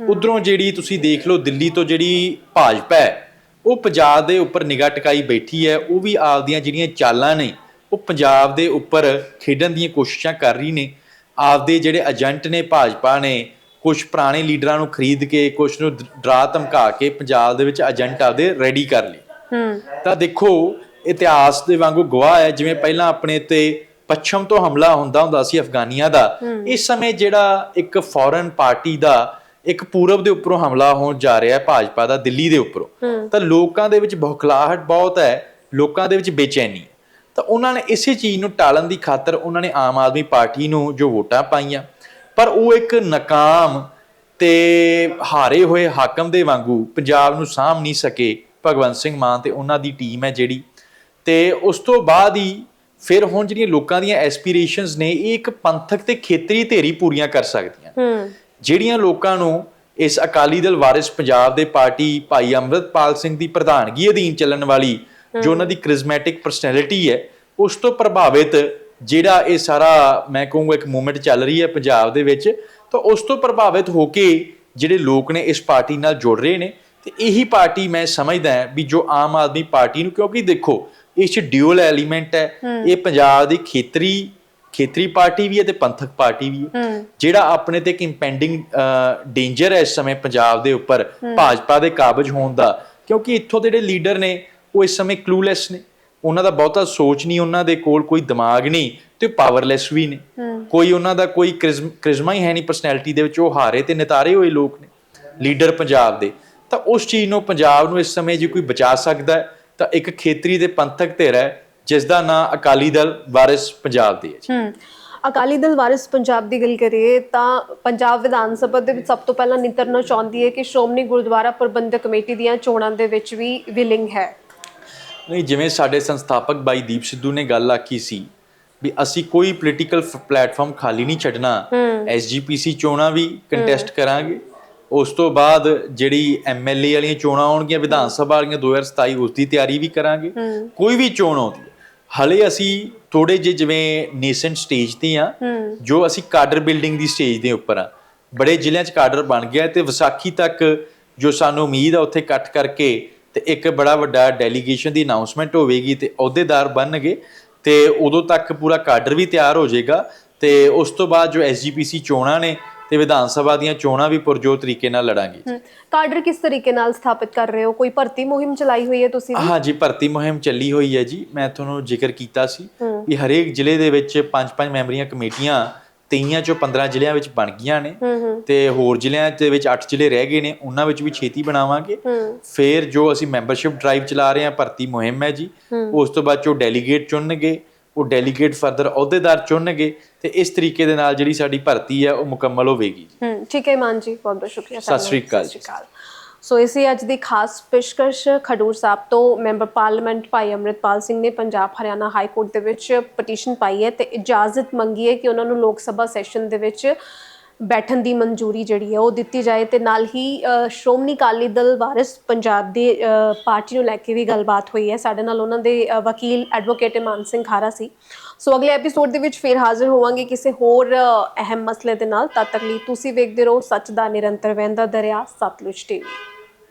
ਉਧਰੋਂ ਜਿਹੜੀ ਤੁਸੀਂ ਦੇਖ ਲਓ ਦਿੱਲੀ ਤੋਂ ਜਿਹੜੀ ਭਾਜਪਾ ਹੈ ਉਹ ਪੰਜਾਬ ਦੇ ਉੱਪਰ ਨਿਗਾਹ ਟਿਕਾਈ ਬੈਠੀ ਹੈ ਉਹ ਵੀ ਆਪਦੀਆਂ ਜਿਹੜੀਆਂ ਚਾਲਾਂ ਨੇ ਉਹ ਪੰਜਾਬ ਦੇ ਉੱਪਰ ਖੇਡਣ ਦੀਆਂ ਕੋਸ਼ਿਸ਼ਾਂ ਕਰ ਰਹੀ ਨੇ। ਆਪਦੇ ਜਿਹੜੇ ਏਜੰਟ ਨੇ ਭਾਜਪਾ ਨੇ ਕੁਝ ਪੁਰਾਣੇ ਲੀਡਰਾਂ ਨੂੰ ਖਰੀਦ ਕੇ ਕੁਝ ਨੂੰ ਡਰਾ ਧਮਕਾ ਕੇ ਪੰਜਾਬ ਦੇ ਵਿੱਚ ਏਜੰਟ ਆਪਦੇ ਰੈਡੀ ਕਰ ਲਏ। ਹਮ ਤਾਂ ਦੇਖੋ ਇਤਿਹਾਸ ਦੇ ਵਾਂਗੂ ਗਵਾਹ ਹੈ ਜਿਵੇਂ ਪਹਿਲਾਂ ਆਪਣੇ ਤੇ ਪੱਛਮ ਤੋਂ ਹਮਲਾ ਹੁੰਦਾ ਹੁੰਦਾ ਸੀ ਅਫਗਾਨੀਆਂ ਦਾ ਇਸ ਸਮੇਂ ਜਿਹੜਾ ਇੱਕ ਫੋਰਨ ਪਾਰਟੀ ਦਾ ਇੱਕ ਪੂਰਬ ਦੇ ਉੱਪਰੋਂ ਹਮਲਾ ਹੋਣ ਜਾ ਰਿਹਾ ਹੈ ਭਾਜਪਾ ਦਾ ਦਿੱਲੀ ਦੇ ਉੱਪਰੋਂ। ਤਾਂ ਲੋਕਾਂ ਦੇ ਵਿੱਚ ਬੌਖਲਾਹਟ ਬਹੁਤ ਹੈ ਲੋਕਾਂ ਦੇ ਵਿੱਚ ਬੇਚੈਨੀ। ਤਾਂ ਉਹਨਾਂ ਨੇ ਇਸੇ ਚੀਜ਼ ਨੂੰ ਟਾਲਣ ਦੀ ਖਾਤਰ ਉਹਨਾਂ ਨੇ ਆਮ ਆਦਮੀ ਪਾਰਟੀ ਨੂੰ ਜੋ ਵੋਟਾਂ ਪਾਈਆਂ। ਪਰ ਉਹ ਇੱਕ ਨਾਕਾਮ ਤੇ ਹਾਰੇ ਹੋਏ ਹਾਕਮ ਦੇ ਵਾਂਗੂ ਪੰਜਾਬ ਨੂੰ ਸਾਂਭ ਨਹੀਂ ਸਕੇ ਭਗਵੰਤ ਸਿੰਘ ਮਾਨ ਤੇ ਉਹਨਾਂ ਦੀ ਟੀਮ ਹੈ ਜਿਹੜੀ। ਤੇ ਉਸ ਤੋਂ ਬਾਅਦ ਹੀ ਫਿਰ ਹੁਣ ਜਿਹੜੀਆਂ ਲੋਕਾਂ ਦੀਆਂ ਐਸਪੀਰੇਸ਼ਨਸ ਨੇ ਇਹ ਇੱਕ ਪੰਥਕ ਤੇ ਖੇਤਰੀ ਧੇਰੀ ਪੂਰੀਆਂ ਕਰ ਸਕਦੀਆਂ ਜਿਹੜੀਆਂ ਲੋਕਾਂ ਨੂੰ ਇਸ ਅਕਾਲੀ ਦਲ ਵਾਰਿਸ ਪੰਜਾਬ ਦੇ ਪਾਰਟੀ ਭਾਈ ਅੰਮ੍ਰਿਤਪਾਲ ਸਿੰਘ ਦੀ ਪ੍ਰਧਾਨਗੀ ਅਧੀਨ ਚੱਲਣ ਵਾਲੀ ਜੋ ਉਹਨਾਂ ਦੀ ਕ੍ਰਿਜ਼ਮੈਟਿਕ ਪਰਸਨੈਲਿਟੀ ਹੈ ਉਸ ਤੋਂ ਪ੍ਰਭਾਵਿਤ ਜਿਹੜਾ ਇਹ ਸਾਰਾ ਮੈਂ ਕਹੂੰਗਾ ਇੱਕ ਮੂਵਮੈਂਟ ਚੱਲ ਰਹੀ ਹੈ ਪੰਜਾਬ ਦੇ ਵਿੱਚ ਤਾਂ ਉਸ ਤੋਂ ਪ੍ਰਭਾਵਿਤ ਹੋ ਕੇ ਜਿਹੜੇ ਲੋਕ ਨੇ ਇਸ ਪਾਰਟੀ ਨਾਲ ਜੁੜ ਰਹੇ ਨੇ ਤੇ ਇਹੀ ਪਾਰਟੀ ਮੈਂ ਸਮਝਦਾ ਹਾਂ ਵੀ ਜੋ ਆਮ ਆਦਮੀ ਪਾਰਟੀ ਨੂੰ ਕਿਉਂਕਿ ਦੇਖੋ ਇਸ ਚ ਡਿਊਅਲ ਐਲੀਮੈਂਟ ਹੈ। ਇਹ ਪੰਜਾਬ ਦੀ ਖੇਤਰੀ ਖੇਤਰੀ ਪਾਰਟੀ ਵੀ ਹੈ ਤੇ ਪੰਥਕ ਪਾਰਟੀ ਵੀ ਹੈ। ਜਿਹੜਾ ਆਪਣੇ ਤੇ ਇੱਕ ਇੰਪੈਂਡਿੰਗ ਡੇਂਜਰ ਹੈ ਇਸ ਸਮੇਂ ਪੰਜਾਬ ਦੇ ਉੱਪਰ ਭਾਜਪਾ ਦੇ ਕਾਬਜ ਹੋਣ ਦਾ। ਕਿਉਂਕਿ ਇੱਥੋਂ ਦੇ ਜਿਹੜੇ ਲੀਡਰ ਨੇ ਉਹ ਇਸ ਸਮੇਂ ਕਲੂਲੈਸ ਨੇ। ਉਹਨਾਂ ਦਾ ਬਹੁਤਾ ਸੋਚ ਨਹੀਂ ਉਹਨਾਂ ਦੇ ਕੋਲ ਕੋਈ ਦਿਮਾਗ ਨਹੀਂ ਤੇ ਪਾਵਰਲੈਸ ਵੀ ਨੇ। ਕੋਈ ਉਹਨਾਂ ਦਾ ਕੋਈ ਕ੍ਰਿਜ਼ਮ- ਹੀ ਹੈ ਨਹੀਂ ਪਰਸਨੈਲਿਟੀ ਦੇ ਵਿੱਚ ਉਹ ਹਾਰੇ ਤੇ ਨਿਤਾਰੇ ਹੋਏ ਲੋਕ ਨੇ ਲੀਡਰ ਪੰਜਾਬ ਦੇ। ਤਾਂ ਉਸ ਚੀਜ਼ ਨੂੰ ਪੰਜਾਬ ਨੂੰ ਇਸ ਸਮੇਂ ਜੇ ਕੋਈ ਬਚਾ ਸਕਦਾ ਤਾਂ ਇੱਕ ਖੇਤਰੀ ਤੇ ਪੰਥਕ ਧਿਰ ਹੈ ਜਿਸ ਦਾ ਨਾਂ ਅਕਾਲੀ ਦਲ ਵਾਰਿਸ ਪੰਜਾਬ ਦੀ ਹੈ ਜੀ। ਹੂੰ ਅਕਾਲੀ ਦਲ ਵਾਰਿਸ ਪੰਜਾਬ ਦੀ ਗੱਲ ਕਰੀਏ ਤਾਂ ਪੰਜਾਬ ਵਿਧਾਨ ਸਭਾ ਦੇ ਵਿੱਚ ਸਭ ਤੋਂ ਪਹਿਲਾਂ ਨਿਤਰਨਾ ਚਾਹੁੰਦੀ ਹੈ ਕਿ ਸ਼੍ਰੋਮਣੀ ਗੁਰਦੁਆਰਾ ਪ੍ਰਬੰਧਕ ਕਮੇਟੀ ਦੀਆਂ ਚੋਣਾਂ ਦੇ ਵਿੱਚ ਵੀ ਵਿਲਿੰਗ ਹੈ। ਨਹੀਂ ਜਿਵੇਂ ਸਾਡੇ ਸੰਸਥਾਪਕ ਬਾਈ ਦੀਪ ਸਿੱਧੂ ਨੇ ਗੱਲ ਆਖੀ ਸੀ ਵੀ ਅਸੀਂ ਕੋਈ ਪੋਲੀਟੀਕਲ ਪਲੇਟਫਾਰਮ ਖਾਲੀ ਨਹੀਂ ਛੱਡਣਾ ਐਸਜੀਪੀਸੀ ਚੋਣਾਂ ਵੀ ਕੰਟੈਸਟ ਕਰਾਂਗੇ। ਉਸ ਤੋਂ ਬਾਅਦ ਜਿਹੜੀ ਐਮਐਲਏ ਵਾਲੀਆਂ ਚੋਣਾਂ ਆਉਣਗੀਆਂ ਵਿਧਾਨ ਸਭਾ ਵਾਲੀਆਂ 2027 ਉਸ ਦੀ ਤਿਆਰੀ ਵੀ ਕਰਾਂਗੇ। ਕੋਈ ਵੀ ਚੋਣ ਆਉਂਦੀ ਹਲੇ ਅਸੀਂ ਥੋੜੇ ਜਿਹੇ ਜਿਵੇਂ ਨੇਸੈਂਟ ਸਟੇਜ ਤੇ ਆ ਜੋ ਅਸੀਂ ਕਾਡਰ ਬਿਲਡਿੰਗ ਦੀ ਸਟੇਜ ਦੇ ਉੱਪਰ ਆ ਬੜੇ ਜ਼ਿਲ੍ਹਿਆਂ 'ਚ ਕਾਡਰ ਬਣ ਗਿਆ ਤੇ ਵਿਸਾਖੀ ਤੱਕ ਜੋ ਸਾਨੂੰ ਉਮੀਦ ਆ ਉੱਥੇ ਇਕੱਠ ਕਰਕੇ ਤੇ ਇੱਕ ਬੜਾ ਵੱਡਾ ਡੈਲੀਗੇਸ਼ਨ ਦੀ ਅਨਾਉਂਸਮੈਂਟ ਹੋਵੇਗੀ ਤੇ ਅਹੁਦੇਦਾਰ ਬਣਨਗੇ ਤੇ ਉਦੋਂ ਤੱਕ ਪੂਰਾ ਕਾਡਰ ਵੀ ਤਿਆਰ ਹੋ ਜਾਏਗਾ ਤੇ ਉਸ ਤੋਂ ਬਾਅਦ ਜੋ ਐਸਜੀਪੀਸੀ ਚੋਣਾਂ ਨੇ ਤੇ ਵਿਧਾਨ ਸਭਾ ਦੀਆਂ ਚੋਣਾਂ ਵੀ ਪੁਰਜੋਰ ਤਰੀਕੇ ਨਾਲ ਲੜਾਂਗੇ। ਕਾਡਰ ਕਿਸ ਤਰੀਕੇ ਨਾਲ ਸਥਾਪਿਤ ਕਰ ਰਹੇ ਹੋ? ਕੋਈ ਭਰਤੀ ਮੁਹਿੰਮ ਚਲਾਈ ਹੋਈ ਹੈ ਤੁਸੀਂ ਵੀ? ਹਾਂਜੀ ਭਰਤੀ ਮੁਹਿੰਮ ਚੱਲੀ ਹੋਈ ਹੈ ਜੀ। ਮੈਂ ਤੁਹਾਨੂੰ ਜ਼ਿਕਰ ਕੀਤਾ ਸੀ ਵੀ ਹਰੇਕ ਜ਼ਿਲ੍ਹੇ ਦੇ ਵਿੱਚ ਪੰਜ ਪੰਜ ਮੈਂਬਰੀਆਂ ਕਮੇਟੀਆਂ 23 ਚੋਂ 15 ਜ਼ਿਲ੍ਹਿਆਂ ਵਿੱਚ ਬਣ ਗਈਆਂ ਨੇ। ਤੇ ਹੋਰ ਜ਼ਿਲ੍ਹਿਆਂ ਦੇ ਵਿੱਚ 8 ਜ਼ਿਲ੍ਹੇ ਰਹਿ ਗਏ ਨੇ ਉਹਨਾਂ ਵਿੱਚ ਵੀ ਛੇਤੀ ਬਣਾਵਾਂਗੇ। ਫਿਰ ਜੋ ਅਸੀਂ ਮੈਂਬਰਸ਼ਿਪ ਡਰਾਈਵ ਚਲਾ ਰਹੇ ਹਾਂ ਭਰਤੀ ਮੁਹਿੰਮ ਹੈ ਜੀ। ਉਸ ਤੋਂ ਬਾਅਦ ਜੋ ਡੈਲੀਗੇਟ ਚੁਣਨਗੇ। ਉਹ ਡੈਲੀਗੇਟ ਫਰਦਰ ਅਹੁਦੇਦਾਰ ਚੁਣਨਗੇ ਤੇ ਇਸ ਤਰੀਕੇ ਦੇ ਨਾਲ ਜਿਹੜੀ ਸਾਡੀ ਭਰਤੀ ਹੈ ਉਹ ਮੁਕੰਮਲ ਹੋਵੇਗੀ ਹੂੰ ਠੀਕ ਹੈ ਮਾਨ ਜੀ ਬਹੁਤ ਬਹੁਤ ਸ਼ੁਕਰੀਆ ਸਤਿ ਸ਼੍ਰੀ ਅਕਾਲ ਸੋ ਇਸੇ ਅੱਜ ਦੀ ਖਾਸ ਪੇਸ਼ਕਸ਼ ਖਡੂਰ ਸਾਹਿਬ ਤੋਂ ਮੈਂਬਰ ਪਾਰਲੀਮੈਂਟ ਭਾਈ ਅੰਮ੍ਰਿਤਪਾਲ ਸਿੰਘ ਨੇ ਪੰਜਾਬ ਹਰਿਆਣਾ ਹਾਈ ਕੋਰਟ ਦੇ ਵਿੱਚ ਪਟੀਸ਼ਨ ਪਾਈ ਹੈ ਤੇ ਇਜਾਜ਼ਤ ਮੰਗੀ ਹੈ ਕਿ ਉਹਨਾਂ ਨੂੰ ਲੋਕ ਸਭਾ ਸੈਸ਼ਨ ਦੇ ਵਿੱਚ ਬੈਠਣ ਦੀ ਮਨਜ਼ੂਰੀ ਜਿਹੜੀ ਹੈ ਉਹ ਦਿੱਤੀ ਜਾਏ ਤੇ ਨਾਲ ਹੀ ਸ਼੍ਰੋਮਣੀ ਅਕਾਲੀ ਦਲ ਵਾਰਿਸ ਪੰਜਾਬ ਦੀ ਪਾਰਟੀ ਨੂੰ ਲੈ ਕੇ ਵੀ ਗੱਲਬਾਤ ਹੋਈ ਹੈ। ਸਾਡੇ ਨਾਲ ਉਹਨਾਂ ਦੇ ਵਕੀਲ ਐਡਵੋਕੇਟ ਇਮਾਨ ਸਿੰਘ ਖਾਰਾ ਸੀ। ਸੋ ਅਗਲੇ ਐਪੀਸੋਡ ਦੇ ਵਿੱਚ ਫੇਰ ਹਾਜ਼ਰ ਹੋਵਾਂਗੇ ਕਿਸੇ ਹੋਰ ਅਹਿਮ ਮਸਲੇ ਦੇ ਨਾਲ। ਤਦ ਤੱਕ ਲਈ ਤੁਸੀਂ ਵੇਖਦੇ ਰਹੋ ਸੱਚ ਦਾ ਨਿਰੰਤਰ ਵਹਿੰਦਾ ਦਰਿਆ, ਸਤਲੁਜ ਟੀਵੀ।